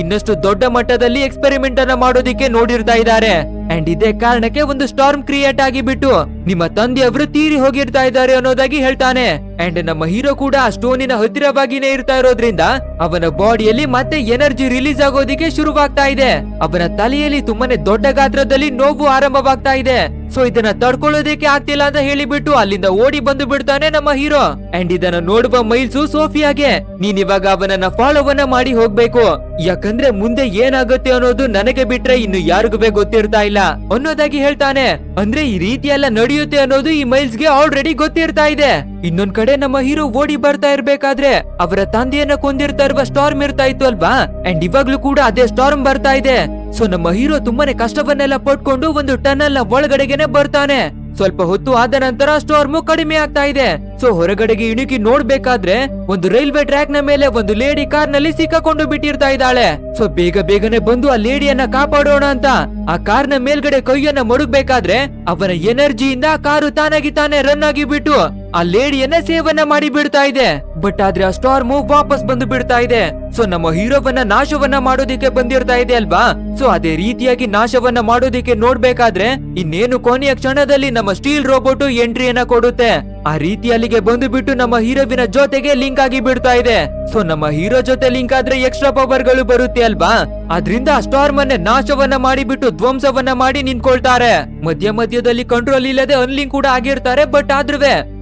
ಇನ್ನಷ್ಟು ದೊಡ್ಡ ಮಟ್ಟದಲ್ಲಿ ಎಕ್ಸ್ಪೆರಿಮೆಂಟ್ ಅನ್ನ ಮಾಡೋದಿಕ್ಕೆ ನೋಡಿರ್ತಾ ಇದ್ದಾರೆ. ಅಂಡ್ ಇದೇ ಕಾರಣಕ್ಕೆ ಒಂದು ಸ್ಟಾರ್ಮ್ ಕ್ರಿಯೇಟ್ ಆಗಿಬಿಟ್ಟು, ನಿಮ್ಮ ತಂದೆಯವರು ತೀರಿ ಹೋಗಿರ್ತಾ ಇದ್ದಾರೆ ಅನ್ನೋದಾಗಿ ಹೇಳ್ತಾನೆ. ಅಂಡ್ ನಮ್ಮ ಹೀರೋ ಕೂಡ ಆ ಸ್ಟೋನಿನ ಹತ್ತಿರವಾಗಿನೇ ಇರ್ತಾ ಇರೋದ್ರಿಂದ, ಅವನ ಬಾಡಿಯಲ್ಲಿ ಮತ್ತೆ ಎನರ್ಜಿ ರಿಲೀಸ್ ಆಗೋದಿಕ್ಕೆ ಶುರುವಾಗ್ತಾ ಇದೆ. ಅವನ ತಲೆಯಲ್ಲಿ ತುಂಬಾನೇ ದೊಡ್ಡ ಗಾತ್ರದಲ್ಲಿ ನೋವು ಆರಂಭವಾಗ್ತಾ ಇದೆ. ಸೊ ಇದನ್ನ ತಡ್ಕೊಳ್ಳೋದಕ್ಕೆ ಆಗ್ತಿಲ್ಲ ಅಂತ ಹೇಳಿಬಿಟ್ಟು ಅಲ್ಲಿಂದ ಓಡಿ ಬಂದು ಬಿಡ್ತಾನೆ ನಮ್ಮ ಹೀರೋ. ಅಂಡ್ ಇದನ್ನ ನೋಡುವ ಮೈಲ್ಸು ಸೋಫಿಯಾಗೆ, ನೀನ್ ಇವಾಗ ಅವನನ್ನ ಫಾಲೋವನ್ನ ಮಾಡಿ ಹೋಗ್ಬೇಕು. ಯಾಕಂದ್ರೆ ಮುಂದೆ ಏನಾಗುತ್ತೆ ಅನ್ನೋದು ನನಗೆ ಬಿಟ್ರೆ ಇನ್ನು ಯಾರಿಗೂ ಗೊತ್ತಿರ್ತಾ ಇಲ್ಲ. ಅನ್ನೋದಾಗಿ ಹೇಳ್ತಾನೆ. ಅಂದ್ರೆ ಈ ರೀತಿ ಎಲ್ಲ ನಡೆಯುತ್ತೆ ಅನ್ನೋದು ಈ ಮೈಲ್ಸ್ಗೆ ಆಲ್ರೆಡಿ ಗೊತ್ತಿರ್ತಾ ಇದೆ. ಇನ್ನೊಂದ್ ಕಡೆ ನಮ್ಮ ಹೀರೋ ಓಡಿ ಬರ್ತಾ ಇರ್ಬೇಕಾದ್ರೆ ಅವರ ತಂದೆಯನ್ನ ಕೊಂದಿರ್ತಾ ಇರುವ ಸ್ಟಾರ್ಮ್ ಇರ್ತಾ ಇತ್ತು ಅಲ್ವಾ? ಅಂಡ್ ಇವಾಗ್ಲೂ ಕೂಡ ಅದೇ ಸ್ಟಾರ್ಮ್ ಬರ್ತಾ ಇದೆ. ಸೊ ನಮ್ಮ ಹೀರೋ ತುಂಬಾನೇ ಕಷ್ಟವನ್ನೆಲ್ಲ ಪಟ್ಕೊಂಡು ಒಂದು ಟನಲ್ನ ಒಳಗಡೆಗೆನೆ ಬರ್ತಾನೆ. ಸ್ವಲ್ಪ ಹೊತ್ತು ಆದ ನಂತರ ಸ್ಟೋರ್ಮು ಕಡಿಮೆ ಆಗ್ತಾ ಇದೆ. ಸೊ ಹೊರಗಡೆಗೆ ಇಣುಕಿ ನೋಡ್ಬೇಕಾದ್ರೆ ಒಂದು ರೈಲ್ವೆ ಟ್ರ್ಯಾಕ್ನ ಮೇಲೆ ಒಂದು ಲೇಡಿ ಕಾರ್ನಲ್ಲಿ ಸಿಕ್ಕಾಕೊಂಡು ಬಿಟ್ಟಿರ್ತಾ ಇದ್ದಾಳೆ. ಸೊ ಬೇಗ ಬೇಗನೆ ಬಂದು ಆ ಲೇಡಿಯನ್ನ ಕಾಪಾಡೋಣ ಅಂತ ಆ ಕಾರ್ನ ಮೇಲ್ಗಡೆ ಕೈಯನ್ನ ಮಡಗ್ಬೇಕಾದ್ರೆ ಅವನ ಎನರ್ಜಿಯಿಂದ ಕಾರು ತಾನಾಗಿ ತಾನೇ ರನ್ ಆಗಿ ಬಿಟ್ಟು ಆ ಲೇಡಿಯನ್ನ ಸೇವನ್ನ ಮಾಡಿ ಬಿಡ್ತಾ ಇದೆ. ಬಟ್ ಆದ್ರೆ ಆ ಸ್ಟಾರ್ಮ್ ವಾಪಸ್ ಬಂದು ಬಿಡ್ತಾ ಇದೆ. ಸೊ ನಮ್ಮ ಹೀರೋವನ್ನ ನಾಶವನ್ನ ಮಾಡೋದಿಕ್ಕೆ ಬಂದಿರ್ತಾ ಇದೆ ಅಲ್ವಾ? ಸೊ ಅದೇ ರೀತಿಯಾಗಿ ನಾಶವನ್ನ ಮಾಡೋದಿಕ್ಕೆ ನೋಡ್ಬೇಕಾದ್ರೆ ಇನ್ನೇನು ಕೊನೆಯ ಕ್ಷಣದಲ್ಲಿ ನಮ್ಮ ಸ್ಟೀಲ್ ರೋಬೋಟ್ ಎಂಟ್ರಿಯನ್ನ ಕೊಡುತ್ತೆ. ಆ ರೀತಿ ಅಲ್ಲಿಗೆ ಬಂದು ನಮ್ಮ ಹೀರೋವಿನ ಜೊತೆಗೆ ಲಿಂಕ್ ಆಗಿ ಬಿಡ್ತಾ ಇದೆ. ಸೊ ನಮ್ಮ ಹೀರೋ ಜೊತೆ ಲಿಂಕ್ ಆದ್ರೆ ಎಕ್ಸ್ಟ್ರಾ ಪವರ್ಗಳು ಬರುತ್ತೆ ಅಲ್ವಾ? ಅದ್ರಿಂದ ಸ್ಟಾರ್ಮ್ ಅನ್ನೇ ನಾಶವನ್ನ ಮಾಡಿಬಿಟ್ಟು ಧ್ವಂಸವನ್ನ ಮಾಡಿ ನಿಂತ್ಕೊಳ್ತಾರೆ. ಮಧ್ಯ ಮಧ್ಯದಲ್ಲಿ ಕಂಟ್ರೋಲ್ ಇಲ್ಲದೆ ಅನ್ಲಿಂಕ್ ಕೂಡ ಆಗಿರ್ತಾರೆ ಬಟ್ ಆದ್ರೂ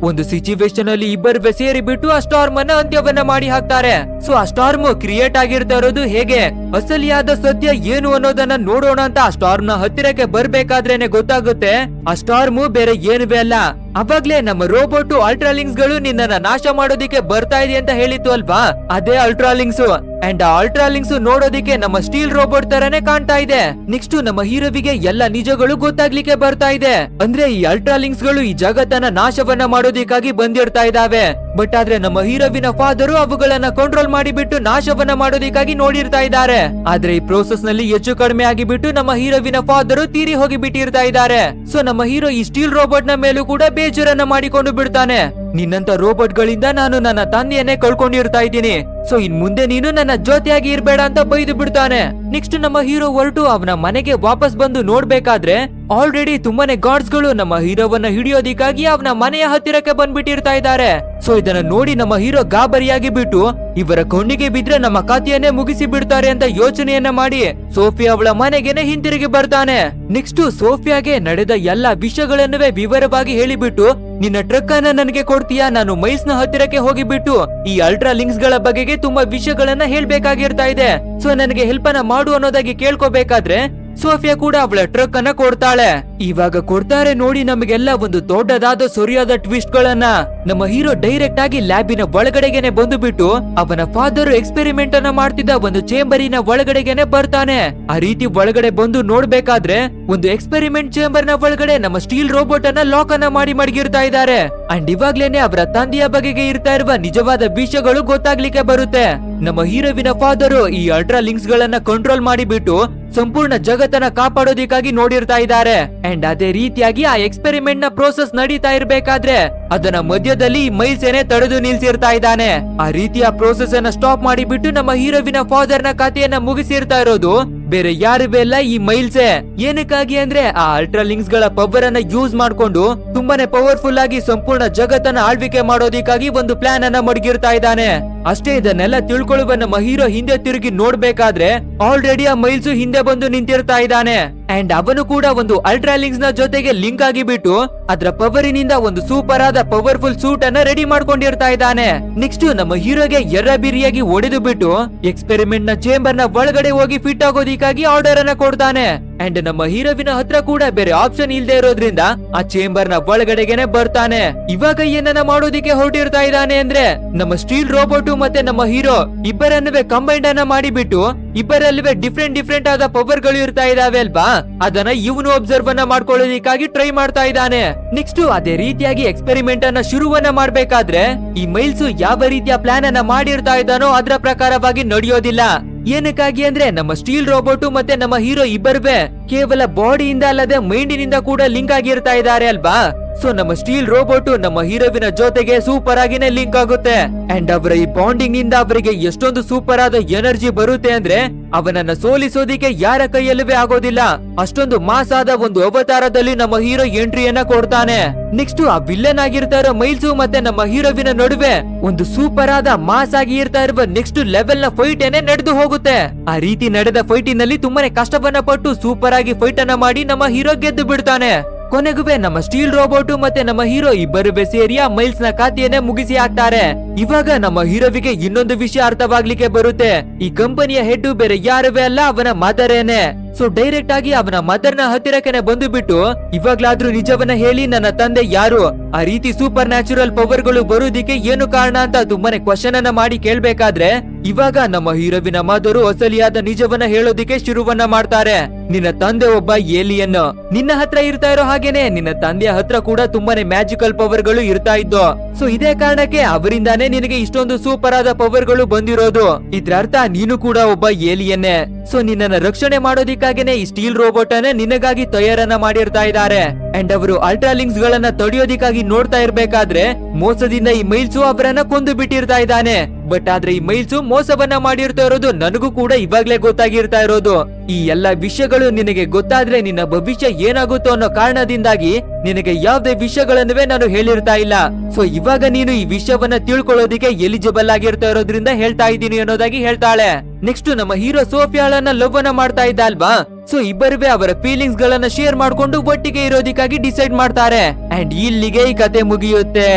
ಒಂದು ಸಿಚುವೇಶನ್ ಅಲ್ಲಿ ಇಬ್ಬರು ಸೇರಿ ಬಿಟ್ಟು ಆ ಸ್ಟಾರ್ಮ್ ಅನ್ನ ಅಂತ್ಯವನ್ನ ಮಾಡಿ ಹಾಕ್ತಾರೆ. ಸೊ ಆ ಸ್ಟಾರ್ಮ್ ಕ್ರಿಯೇಟ್ ಆಗಿರ್ತಾ ಇರೋದು ಹೇಗೆ? ಅಸಲಿಯಾದ ಸತ್ಯ ಏನು ಅನ್ನೋದನ್ನ ನೋಡೋಣ ಅಂತ ಆ ಸ್ಟಾರ್ಮ್ನ ಹತ್ತಿರಕ್ಕೆ ಬರ್ಬೇಕಾದ್ರೇನೆ ಗೊತ್ತಾಗುತ್ತೆ. ಆ ಸ್ಟಾರ್ಮ್ ಬೇರೆ ಏನುವೆ ಅಲ್ಲ. ಅವಾಗ್ಲೇ ನಮ್ಮ ರೋಬೋಟ್ ಅಲ್ಟ್ರಾಲಿಂಗ್ಸ್ಗಳು ನಿನ್ನನ್ನ ನಾಶ ಮಾಡೋದಿಕ್ಕೆ ಬರ್ತಾ ಇದೆ ಅಂತ ಹೇಳಿತ್ತು ಅಲ್ವಾ? ಅದೇ ಅಲ್ಟ್ರಾಲಿಂಗ್ಸ್ ಅಂಡ್ ಆ ಅಲ್ಟ್ರಾಲಿಂಗ್ಸ್ ನೋಡೋದಿಕ್ಕೆ ನಮ್ಮ ಸ್ಟೀಲ್ ರೋಬೋಟ್ ತರನೇ ಕಾಣ್ತಾ ಇದೆ. ನೆಕ್ಸ್ಟ್ ನಮ್ಮ ಹೀರೋವಿಗೆ ಎಲ್ಲ ನಿಜಗಳು ಗೊತ್ತಾಗ್ಲಿಕ್ಕೆ ಬರ್ತಾ ಇದೆ. ಅಂದ್ರೆ ಈ ಅಲ್ಟ್ರಾಲಿಂಗ್ಸ್ಗಳು ಈ ಜಗತ್ತನ್ನ ನಾಶವನ್ನ ಮಾಡೋದಿಕ್ಕಾಗಿ ಬಂದಿರ್ತಾ ಇದಾವೆ. ಬಟ್ ಆದ್ರೆ ನಮ್ಮ ಹೀರೋವಿನ ಫಾದರು ಅವುಗಳನ್ನ ಕಂಟ್ರೋಲ್ ಮಾಡಿಬಿಟ್ಟು ನಾಶವನ್ನ ಮಾಡೋದಿಕ್ಕಾಗಿ ನೋಡಿರ್ತಾ ಇದ್ದಾರೆ. ಆದ್ರೆ ಈ ಪ್ರೋಸೆಸ್ನಲ್ಲಿ ಹೆಚ್ಚು ಕಡಿಮೆ ಆಗಿಬಿಟ್ಟು ನಮ್ಮ ಹೀರೋವಿನ ಫಾದರು ತೀರಿ ಹೋಗಿ ಬಿಟ್ಟಿರ್ತಾ ಇದ್ದಾರೆ. ಸೊ ನಮ್ಮ ಹೀರೋ ಈ ಸ್ಟೀಲ್ ರೋಬೋಟ್ನ ಮೇಲೂ ಕೂಡ ಬೇಜಾರನ್ನ ಮಾಡಿಕೊಂಡು ಬಿಡ್ತಾನೆ. ನಿನ್ನಂತ ರೋಬೋಟ್ ಗಳಿಂದ ನಾನು ನನ್ನ ತಂದೆಯನ್ನೇ ಕಳ್ಕೊಂಡಿರ್ತಾ ಇದ್ದೀನಿ. ಸೊ, ಇನ್ ಮುಂದೆ ನೀನು ನನ್ನ ಜೊತೆಯಾಗಿ ಇರ್ಬೇಡ ಅಂತ ಬೈದು ಬಿಡ್ತಾನೆ. ನೆಕ್ಸ್ಟ್ ನಮ್ಮ ಹೀರೋ ಹೊರಟು ಅವನ ಮನೆಗೆ ವಾಪಸ್ ಬಂದು ನೋಡ್ಬೇಕಾದ್ರೆ ಆಲ್ರೆಡಿ ತುಂಬಾನೇ ಗಾರ್ಡ್ಸ್ಗಳು ನಮ್ಮ ಹೀರೋವನ್ನ ಹಿಡಿಯೋದಿಕ್ಕಾಗಿ ಅವನ ಮನೆಯ ಹತ್ತಿರಕ್ಕೆ ಬಂದ್ಬಿಟ್ಟಿರ್ತಾ ಇದ್ದಾರೆ. ಸೊ ಇದನ್ನ ನೋಡಿ ನಮ್ಮ ಹೀರೋ ಗಾಬರಿಯಾಗಿ ಬಿಟ್ಟು, ಇವರ ಕೊಂಡಿಗೆ ಬಿದ್ರೆ ನಮ್ಮ ಕಥೆಯನ್ನೇ ಮುಗಿಸಿ ಬಿಡ್ತಾರೆ ಅಂತ ಯೋಚನೆಯನ್ನ ಮಾಡಿ, ಸೋಫಿಯಾ ಅವಳ ಮನೆಗೆನೆ ಹಿಂತಿರುಗಿ ಬರ್ತಾನೆ. ನೆಕ್ಸ್ಟ್ ಸೋಫಿಯಾಗೆ ನಡೆದ ಎಲ್ಲಾ ವಿಷಯಗಳನ್ನುವೆ ವಿವರವಾಗಿ ಹೇಳಿಬಿಟ್ಟು ನಿನ್ನ ಟ್ರಕ್ ಅನ್ನ ನನಗೆ ಕೊಡ್ತೀಯಾ? ನಾನು ಮೈಲ್ಸ್ನ ಹತ್ತಿರಕ್ಕೆ ಹೋಗಿಬಿಟ್ಟು ಈ ಅಲ್ಟ್ರಾ ಲಿಂಕ್ಸ್ಗಳ ಬಗೆಗೆ ತುಂಬಾ ವಿಷಯಗಳನ್ನ ಹೇಳ್ಬೇಕಾಗಿರ್ತಾ ಇದೆ. ಸೊ, ನನಗೆ ಹೆಲ್ಪ್ ಅನ್ನ ಮಾಡು ಅನ್ನೋದಾಗಿ ಕೇಳ್ಕೋಬೇಕಾದ್ರೆ ಸೋಫಿಯಾ ಕೂಡ ಅವಳ ಟ್ರಕ್ ಅನ್ನ ಕೊಡ್ತಾಳೆ. ಇವಾಗ ಕೊಡ್ತಾರೆ ನೋಡಿ ನಮಗೆಲ್ಲ ಒಂದು ದೊಡ್ಡದಾದ ಸೊರಿಯಾದ ಟ್ವಿಸ್ಟ್ ಗಳನ್ನ ನಮ್ಮ ಹೀರೋ ಡೈರೆಕ್ಟ್ ಆಗಿ ಲ್ಯಾಬಿನ ಒಳಗಡೆಗೆನೆ ಬಂದು ಬಿಟ್ಟು ಅವನ ಫಾದರ್ ಎಕ್ಸ್ಪೆರಿಮೆಂಟ್ ಅನ್ನ ಮಾಡ್ತಿದ್ದ ಒಂದು ಚೇಂಬರಿನ ಒಳಗಡೆಗೆನೆ ಬರ್ತಾನೆ. ಆ ರೀತಿ ಒಳಗಡೆ ಬಂದು ನೋಡ್ಬೇಕಾದ್ರೆ ಒಂದು ಎಕ್ಸ್ಪೆರಿಮೆಂಟ್ ಚೇಂಬರ್ನ ಒಳಗಡೆ ನಮ್ಮ ಸ್ಟೀಲ್ ರೋಬೋಟ್ ಅನ್ನ ಲಾಕ್ ಅನ್ನ ಮಾಡಿ ಮಡಗಿರ್ತಾ ಇದ್ದಾರೆ. ಅಂಡ್ ಇವಾಗ್ಲೇನೆ ಅವರ ತಂದೆಯ ಬಗೆಗೆ ಇರ್ತಾ ಇರುವ ನಿಜವಾದ ವಿಷಯಗಳು ಗೊತ್ತಾಗ್ಲಿಕ್ಕೆ ಬರುತ್ತೆ. ನಮ್ಮ ಹೀರೋವಿನ ಫಾದರ್ ಈ ಅಲ್ಟ್ರಾ ಲಿಂಕ್ಸ್ ಗಳನ್ನ ಕಂಟ್ರೋಲ್ ಮಾಡಿಬಿಟ್ಟು ಸಂಪೂರ್ಣ ಜಗತ್ತನ್ನ ಕಾಪಾಡೋದಿಕ್ಕಾಗಿ ನೋಡಿರ್ತಾ ಇದ್ದಾರೆ. ಅಂಡ್ ಅದೇ ರೀತಿಯಾಗಿ ಆ ಎಕ್ಸ್ಪೆರಿಮೆಂಟ್ನ ಪ್ರೋಸೆಸ್ ನಡೀತಾ ಇರ್ಬೇಕಾದ್ರೆ ಅದನ್ನ ಮಧ್ಯದಲ್ಲಿ ಮೈಲ್ಸ್ ತಡೆದು ನಿಲ್ಸಿರ್ತಾ ಇದ್ದಾನೆ. ಆ ರೀತಿಯ ಪ್ರೋಸೆಸ್ ಅನ್ನ ಸ್ಟಾಪ್ ಮಾಡಿಬಿಟ್ಟು ನಮ್ಮ ಹೀರೋವಿನ ಫಾದರ್ನ ಕಥೆಯನ್ನ ಮುಗಿಸಿರ್ತಾ ಇರೋದು ಬೇರೆ ಯಾರು ಬೇಲ್ಲ ಈ ಮೈಲ್ಸೆ. ಏನಕ್ಕಾಗಿ ಅಂದ್ರೆ ಆ ಅಲ್ಟ್ರಾ ಲಿಂಕ್ಸ್ಗಳ ಪವರ್ ಅನ್ನ ಯೂಸ್ ಮಾಡ್ಕೊಂಡು ತುಂಬಾನೇ ಪವರ್ಫುಲ್ ಆಗಿ ಸಂಪೂರ್ಣ ಜಗತ್ತನ್ನ ಆಳ್ವಿಕೆ ಮಾಡೋದಿಕ್ಕಾಗಿ ಒಂದು ಪ್ಲಾನ್ ಅನ್ನ ಮಡಗಿರ್ತಾ ಇದ್ದಾನೆ. ಅಷ್ಟೇ ಇದನ್ನೆಲ್ಲ ತಿಳ್ಕೊಳ್ಳುವ ನಮ್ಮ ಹೀರೋ ಹಿಂದೆ ತಿರುಗಿ ನೋಡ್ಬೇಕಾದ್ರೆ ಆಲ್ರೆಡಿ ಆ ಮೈಲ್ಸ್ ಹಿಂದೆ ಬಂದು ನಿಂತಿರ್ತಾ ಇದ್ದಾನೆ. ಅಂಡ್ ಅವನು ಕೂಡ ಒಂದು ಅಲ್ಟ್ರಾ ಲಿಂಕ್ಸ್ನ ಜೊತೆಗೆ ಲಿಂಕ್ ಆಗಿಬಿಟ್ಟು ಅದರ ಪವರಿನಿಂದ ಒಂದು ಸೂಪರ್ ಆದ ಪವರ್ಫುಲ್ ಸೂಟ್ ಅನ್ನ ರೆಡಿ ಮಾಡ್ಕೊಂಡಿರ್ತಾ ಇದ್ದಾನೆ. ನೆಕ್ಸ್ಟ್ ನಮ್ಮ ಹೀರೋಗೆ ಎರ್ರಬಿರಿಯಾಗಿ ಒಡೆದು ಬಿಟ್ಟು ಎಕ್ಸ್ಪೆರಿಮೆಂಟ್ನ ಚೇಂಬರ್ನ ಒಳಗಡೆ ಹೋಗಿ ಫಿಟ್ ಆಗೋದಿಕ್ಕಾಗಿ ಆರ್ಡರ್ ಅನ್ನ ಕೊಡ್ತಾನೆ. ಅಂಡ್ ನಮ್ಮ ಹೀರೋವಿನ ಹತ್ರ ಕೂಡ ಬೇರೆ ಆಪ್ಷನ್ ಇಲ್ದೇ ಇರೋದ್ರಿಂದ ಆ ಚೇಂಬರ್ನ ಒಳಗಡೆಗೆನೆ ಬರ್ತಾನೆ. ಇವಾಗ ಏನನ್ನ ಮಾಡೋದಿಕ್ಕೆ ಹೊರಟಿರ್ತಾ ಇದ್ದಾನೆ ಅಂದ್ರೆ ನಮ್ಮ ಸ್ಟೀಲ್ ರೋಬೋಟ್ ಮತ್ತೆ ನಮ್ಮ ಹೀರೋ ಇಬ್ಬರನ್ನುವೆ ಕಂಬೈಂಡ್ ಅನ್ನ ಮಾಡಿಬಿಟ್ಟು ಇಬ್ಬರಲ್ಲೂ ಡಿಫ್ರೆಂಟ್ ಡಿಫ್ರೆಂಟ್ ಆದ ಪವರ್ಗಳು ಇರ್ತಾ ಇದಾವೆ ಅಲ್ವಾ? ಅದನ್ನ ಇವನು ಅಬ್ಸರ್ವ್ ಅನ್ನ ಮಾಡ್ಕೊಳ್ಳೋದಿಕ್ಕಾಗಿ ಟ್ರೈ ಮಾಡ್ತಾ ಇದ್ದಾನೆ. ನೆಕ್ಸ್ಟ್ ಅದೇ ರೀತಿಯಾಗಿ ಎಕ್ಸ್ಪೆರಿಮೆಂಟ್ ಅನ್ನ ಶುರುವನ್ನ ಮಾಡ್ಬೇಕಾದ್ರೆ ಈ ಮೈಲ್ಸ್ ಯಾವ ರೀತಿಯ ಪ್ಲಾನ್ ಅನ್ನ ಮಾಡಿರ್ತಾ ಇದ್ದಾನೋ ಅದರ ಪ್ರಕಾರವಾಗಿ ನಡೆಯೋದಿಲ್ಲ. ಏನಕ್ಕಾಗಿ ಅಂದ್ರೆ ನಮ್ಮ ಸ್ಟೀಲ್ ರೋಬೋಟ್ ಮತ್ತೆ ನಮ್ಮ ಹೀರೋ ಇಬ್ಬರುವೆ ಕೇವಲ ಬಾಡಿಯಿಂದ ಅಲ್ಲದೆ ಮೈಂಡಿನಿಂದ ಕೂಡ ಲಿಂಕ್ ಆಗಿರ್ತಾ ಇದ್ದಾರೆ ಅಲ್ವಾ? ಸೊ ನಮ್ಮ ಸ್ಟೀಲ್ ರೋಬೋಟ್ ನಮ್ಮ ಹೀರೋವಿನ ಜೊತೆಗೆ ಸೂಪರ್ ಆಗಿನೇ ಲಿಂಕ್ ಆಗುತ್ತೆ. ಅಂಡ್ ಅವರ ಈ ಬಾಂಡಿಂಗ್ನಿಂದ ಅವರಿಗೆ ಎಷ್ಟೊಂದು ಸೂಪರ್ ಆದ ಎನರ್ಜಿ ಬರುತ್ತೆ ಅಂದ್ರೆ, ಅವನನ್ನ ಸೋಲಿಸೋದಿಕ್ಕೆ ಯಾರ ಕೈಯಲ್ಲವೇ ಆಗೋದಿಲ್ಲ. ಅಷ್ಟೊಂದು ಮಾಸ್ ಆದ ಒಂದು ಅವತಾರದಲ್ಲಿ ನಮ್ಮ ಹೀರೋ ಎಂಟ್ರಿಯನ್ನ ಕೊಡ್ತಾನೆ. ನೆಕ್ಸ್ಟ್ ಆ ವಿಲ್ಲನ್ ಆಗಿರ್ತಾ ಇರೋ ಮೈಲ್ಸು ಮತ್ತೆ ನಮ್ಮ ಹೀರೋವಿನ ನಡುವೆ ಒಂದು ಸೂಪರ್ ಆದ ಮಾಸ್ ಆಗಿ ಇರ್ತಾ ಇರುವ ನೆಕ್ಸ್ಟ್ ಲೆವೆಲ್ನ ಫೈಟ್ ಏನೇ ನಡೆದು ಹೋಗುತ್ತೆ. ಆ ರೀತಿ ನಡೆದ ಫೈಟಿನಲ್ಲಿ ತುಂಬಾನೇ ಕಷ್ಟವನ್ನ ಪಟ್ಟು ಸೂಪರ್ ಆಗಿ ಫೈಟ್ ಅನ್ನ ಮಾಡಿ ನಮ್ಮ ಹೀರೋ ಗೆದ್ದು ಬಿಡ್ತಾನೆ. ಕೊನೆಗುವೆ ನಮ್ಮ ಸ್ಟೀಲ್ ರೋಬೋಟ್ ಮತ್ತೆ ನಮ್ಮ ಹೀರೋ ಇಬ್ಬರು ಸೇರಿಯ ಮೈಲ್ಸ್ನ ಖಾತೆಯನ್ನೇ ಮುಗಿಸಿ ಹಾಕ್ತಾರೆ. ಇವಾಗ ನಮ್ಮ ಹೀರೋವಿಗೆ ಇನ್ನೊಂದು ವಿಷಯ ಅರ್ಥವಾಗ್ಲಿಕ್ಕೆ ಬರುತ್ತೆ. ಈ ಕಂಪನಿಯ ಹೆಡ್ ಬೇರೆ ಯಾರುವೇ ಅಲ್ಲ, ಅವನ ಮದರೇನೆ ಸೊ ಡೈರೆಕ್ಟ್ ಆಗಿ ಅವನ ಮದರ್ನ ಹತ್ತಿರಕ್ಕೆ ಬಂದು ಬಿಟ್ಟು ಇವಾಗ್ಲಾದ್ರೂ ನಿಜವನ್ನ ಹೇಳಿ ನನ್ನ ತಂದೆ ಯಾರು? ಆ ರೀತಿ ಸೂಪರ್ ನ್ಯಾಚುರಲ್ ಪವರ್ಗಳು ಬರೋದಿಕ್ಕೆ ಏನು ಕಾರಣ? ಅಂತ ತುಂಬಾನೇ ಕ್ವಶನ್ ಅನ್ನ ಮಾಡಿ ಕೇಳ್ಬೇಕಾದ್ರೆ, ಇವಾಗ ನಮ್ಮ ಹೀರೋವಿನ ಮದರು ಅಸಲಿಯಾದ ನಿಜವನ್ನ ಹೇಳೋದಿಕ್ಕೆ ಶುರುವನ್ನ ಮಾಡ್ತಾರೆ. ನಿನ್ನ ತಂದೆ ಒಬ್ಬ ಏಲಿಯನ್ ನಿನ್ನ ಹತ್ರ ಇರ್ತಾ ಇರೋ ಹಾಗೇನೆ, ನಿನ್ನ ತಂದೆಯ ಹತ್ರ ಕೂಡ ತುಂಬಾನೇ ಮ್ಯಾಜಿಕಲ್ ಪವರ್ಗಳು ಇರ್ತಾ ಇದ್ದು. ಸೊ ಇದೇ ಕಾರಣಕ್ಕೆ ಅವರಿಂದಾನೇ ನಿನಗೆ ಇಷ್ಟೊಂದು ಸೂಪರ್ ಆದ ಪವರ್ಗಳು ಬಂದಿರೋದು. ಇದ್ರ ಅರ್ಥ ನೀನು ಕೂಡ ಒಬ್ಬ ಏಲಿಯನ್ನೇ ಸೊ ನಿನ್ನನ್ನ ರಕ್ಷಣೆ ಮಾಡೋದಿಕ್ಕಾಗೇನೆ ಈ ಸ್ಟೀಲ್ ರೋಬೋಟ್ ಅನ್ನ ನಿನಗಾಗಿ ತಯಾರನ್ನ ಮಾಡಿರ್ತಾ ಇದ್ದಾರೆ. ಅಂಡ್ ಅವರು ಅಲ್ಟ್ರಾ ಲಿಂಕ್ಸ್ ಗಳನ್ನ ತಡೆಯೋದಿಕ್ಕಾಗಿ ನೋಡ್ತಾ ಇರ್ಬೇಕಾದ್ರೆ ಮೋಸದಿಂದ ಈ ಮೈಲ್ಸು ಅವರನ್ನ ಕೊಂದು ಬಿಟ್ಟಿರ್ತಾ ಇದ್ದಾನೆ. ಬಟ್ ಆದ್ರೆ ಈ ಮೈಲ್ಸು ಮೋಸವನ್ನ ಮಾಡಿರ್ತಾ ಇರೋದು ನನಗೂ ಕೂಡ ಇವಾಗ್ಲೇ ಗೊತ್ತಾಗಿರ್ತಾ ಇರೋದು. ಈ ಎಲ್ಲಾ ವಿಷಯಗಳು ನಿನಗೆ ಗೊತ್ತಾದ್ರೆ ನಿನ್ನ ಭವಿಷ್ಯ ಏನಾಗುತ್ತೋ ಅನ್ನೋ ಕಾರಣದಿಂದಾಗಿ ನಿನಗೆ ಯಾವ್ದೇ ವಿಷಯಗಳನ್ನುವೇ ನಾನು ಹೇಳಿರ್ತಾ ಇಲ್ಲ. ಸೊ ಇವಾಗ ನೀನು ಈ ವಿಷಯವನ್ನ ತಿಳ್ಕೊಳ್ಳೋದಿಕ್ಕೆ ಎಲಿಜಿಬಲ್ ಆಗಿರ್ತಾ ಇರೋದ್ರಿಂದ ಹೇಳ್ತಾ ಇದ್ದೀನಿ ಅನ್ನೋದಾಗಿ ಹೇಳ್ತಾಳೆ. ನೆಕ್ಸ್ಟ್ ನಮ್ಮ ಹೀರೋ ಸೋಫಿಯಾಳನ್ನ ಲವ್ವನ ಮಾಡ್ತಾ ಇದ್ದ ಅಲ್ವಾ? ಸೊ ಇಬ್ಬರುವೆ ಅವರ ಫೀಲಿಂಗ್ಸ್ ಗಳನ್ನ ಶೇರ್ ಮಾಡ್ಕೊಂಡು ಒಟ್ಟಿಗೆ ಇರೋದಿಕ್ಕಾಗಿ ಡಿಸೈಡ್ ಮಾಡ್ತಾರೆ. ಅಂಡ್ ಇಲ್ಲಿಗೆ ಈ ಕತೆ ಮುಗಿಯುತ್ತೆ.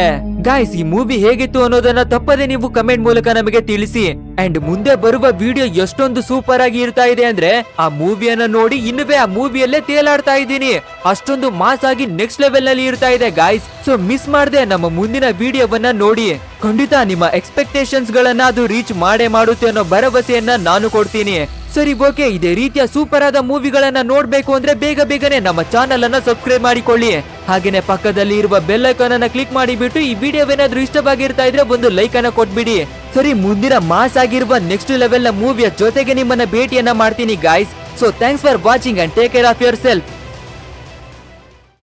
ಗಾಯ್ಸ್ ಈ ಮೂವಿ ಹೇಗಿತ್ತು ಅನ್ನೋದನ್ನ ತಪ್ಪದೆ ನೀವು ಕಮೆಂಟ್ ಮೂಲಕ ನಮಗೆ ತಿಳಿಸಿ. ಅಂಡ್ ಮುಂದೆ ಬರುವ ವಿಡಿಯೋ ಎಷ್ಟೊಂದು ಸೂಪರ್ ಆಗಿ ಇರ್ತಾ ಇದೆ ಅಂದ್ರೆ, ಆ ಮೂವಿಯನ್ನ ನೋಡಿ ಇನ್ನುವೇ ಆ ಮೂವಿಯಲ್ಲೇ ತೇಲಾಡ್ತಾ ಇದ್ದೀನಿ. ಅಷ್ಟೊಂದು ಮಾಸ್ ಆಗಿ ನೆಕ್ಸ್ಟ್ ಲೆವೆಲ್ನಲ್ಲಿ ಇರ್ತಾ ಇದೆ ಗಾಯ್ಸ್ ಸೊ ಮಿಸ್ ಮಾಡದೆ ನಮ್ಮ ಮುಂದಿನ ವಿಡಿಯೋವನ್ನ ನೋಡಿ. ಖಂಡಿತ ನಿಮ್ಮ ಎಕ್ಸ್ಪೆಕ್ಟೇಷನ್ಸ್ ಗಳನ್ನ ಅದು ರೀಚ್ ಮಾಡೇ ಮಾಡುತ್ತೆ ಅನ್ನೋ ಭರವಸೆಯನ್ನ ನಾನು ಕೊಡ್ತೀನಿ. ಸರಿ ಓಕೆ ಇದೇ ರೀತಿಯ ಸೂಪರ್ ಆದ ಮೂವಿಗಳನ್ನ ನೋಡ್ಬೇಕು ಅಂದ್ರೆ ಬೇಗ ಬೇಗನೆ ನಮ್ಮ ಚಾನೆಲ್ ಅನ್ನ ಸಬ್ಸ್ಕ್ರೈಬ್ ಮಾಡಿಕೊಳ್ಳಿ. ಹಾಗೇನೆ ಪಕ್ಕದಲ್ಲಿ ಇರುವ ಬೆಲ್ ಐಕಾನ್ ಅನ್ನ ಕ್ಲಿಕ್ ಮಾಡಿಬಿಟ್ಟು ಈ ವಿಡಿಯೋ ಏನಾದ್ರೂ ಇಷ್ಟವಾಗಿರ್ತಾ ಇದ್ರೆ ಒಂದು ಲೈಕ್ ಅನ್ನ ಕೊಟ್ಬಿಡಿ. ಸರಿ, ಮುಂದಿನ ಮಾಸ್ ಆಗಿರುವ ನೆಕ್ಸ್ಟ್ ಲೆವೆಲ್ನ ಮೂವಿಯ ಜೊತೆಗೆ ನಿಮ್ಮನ್ನ ಭೇಟಿಯನ್ನ ಮಾಡ್ತೀನಿ guys so thanks for watching and take care of yourself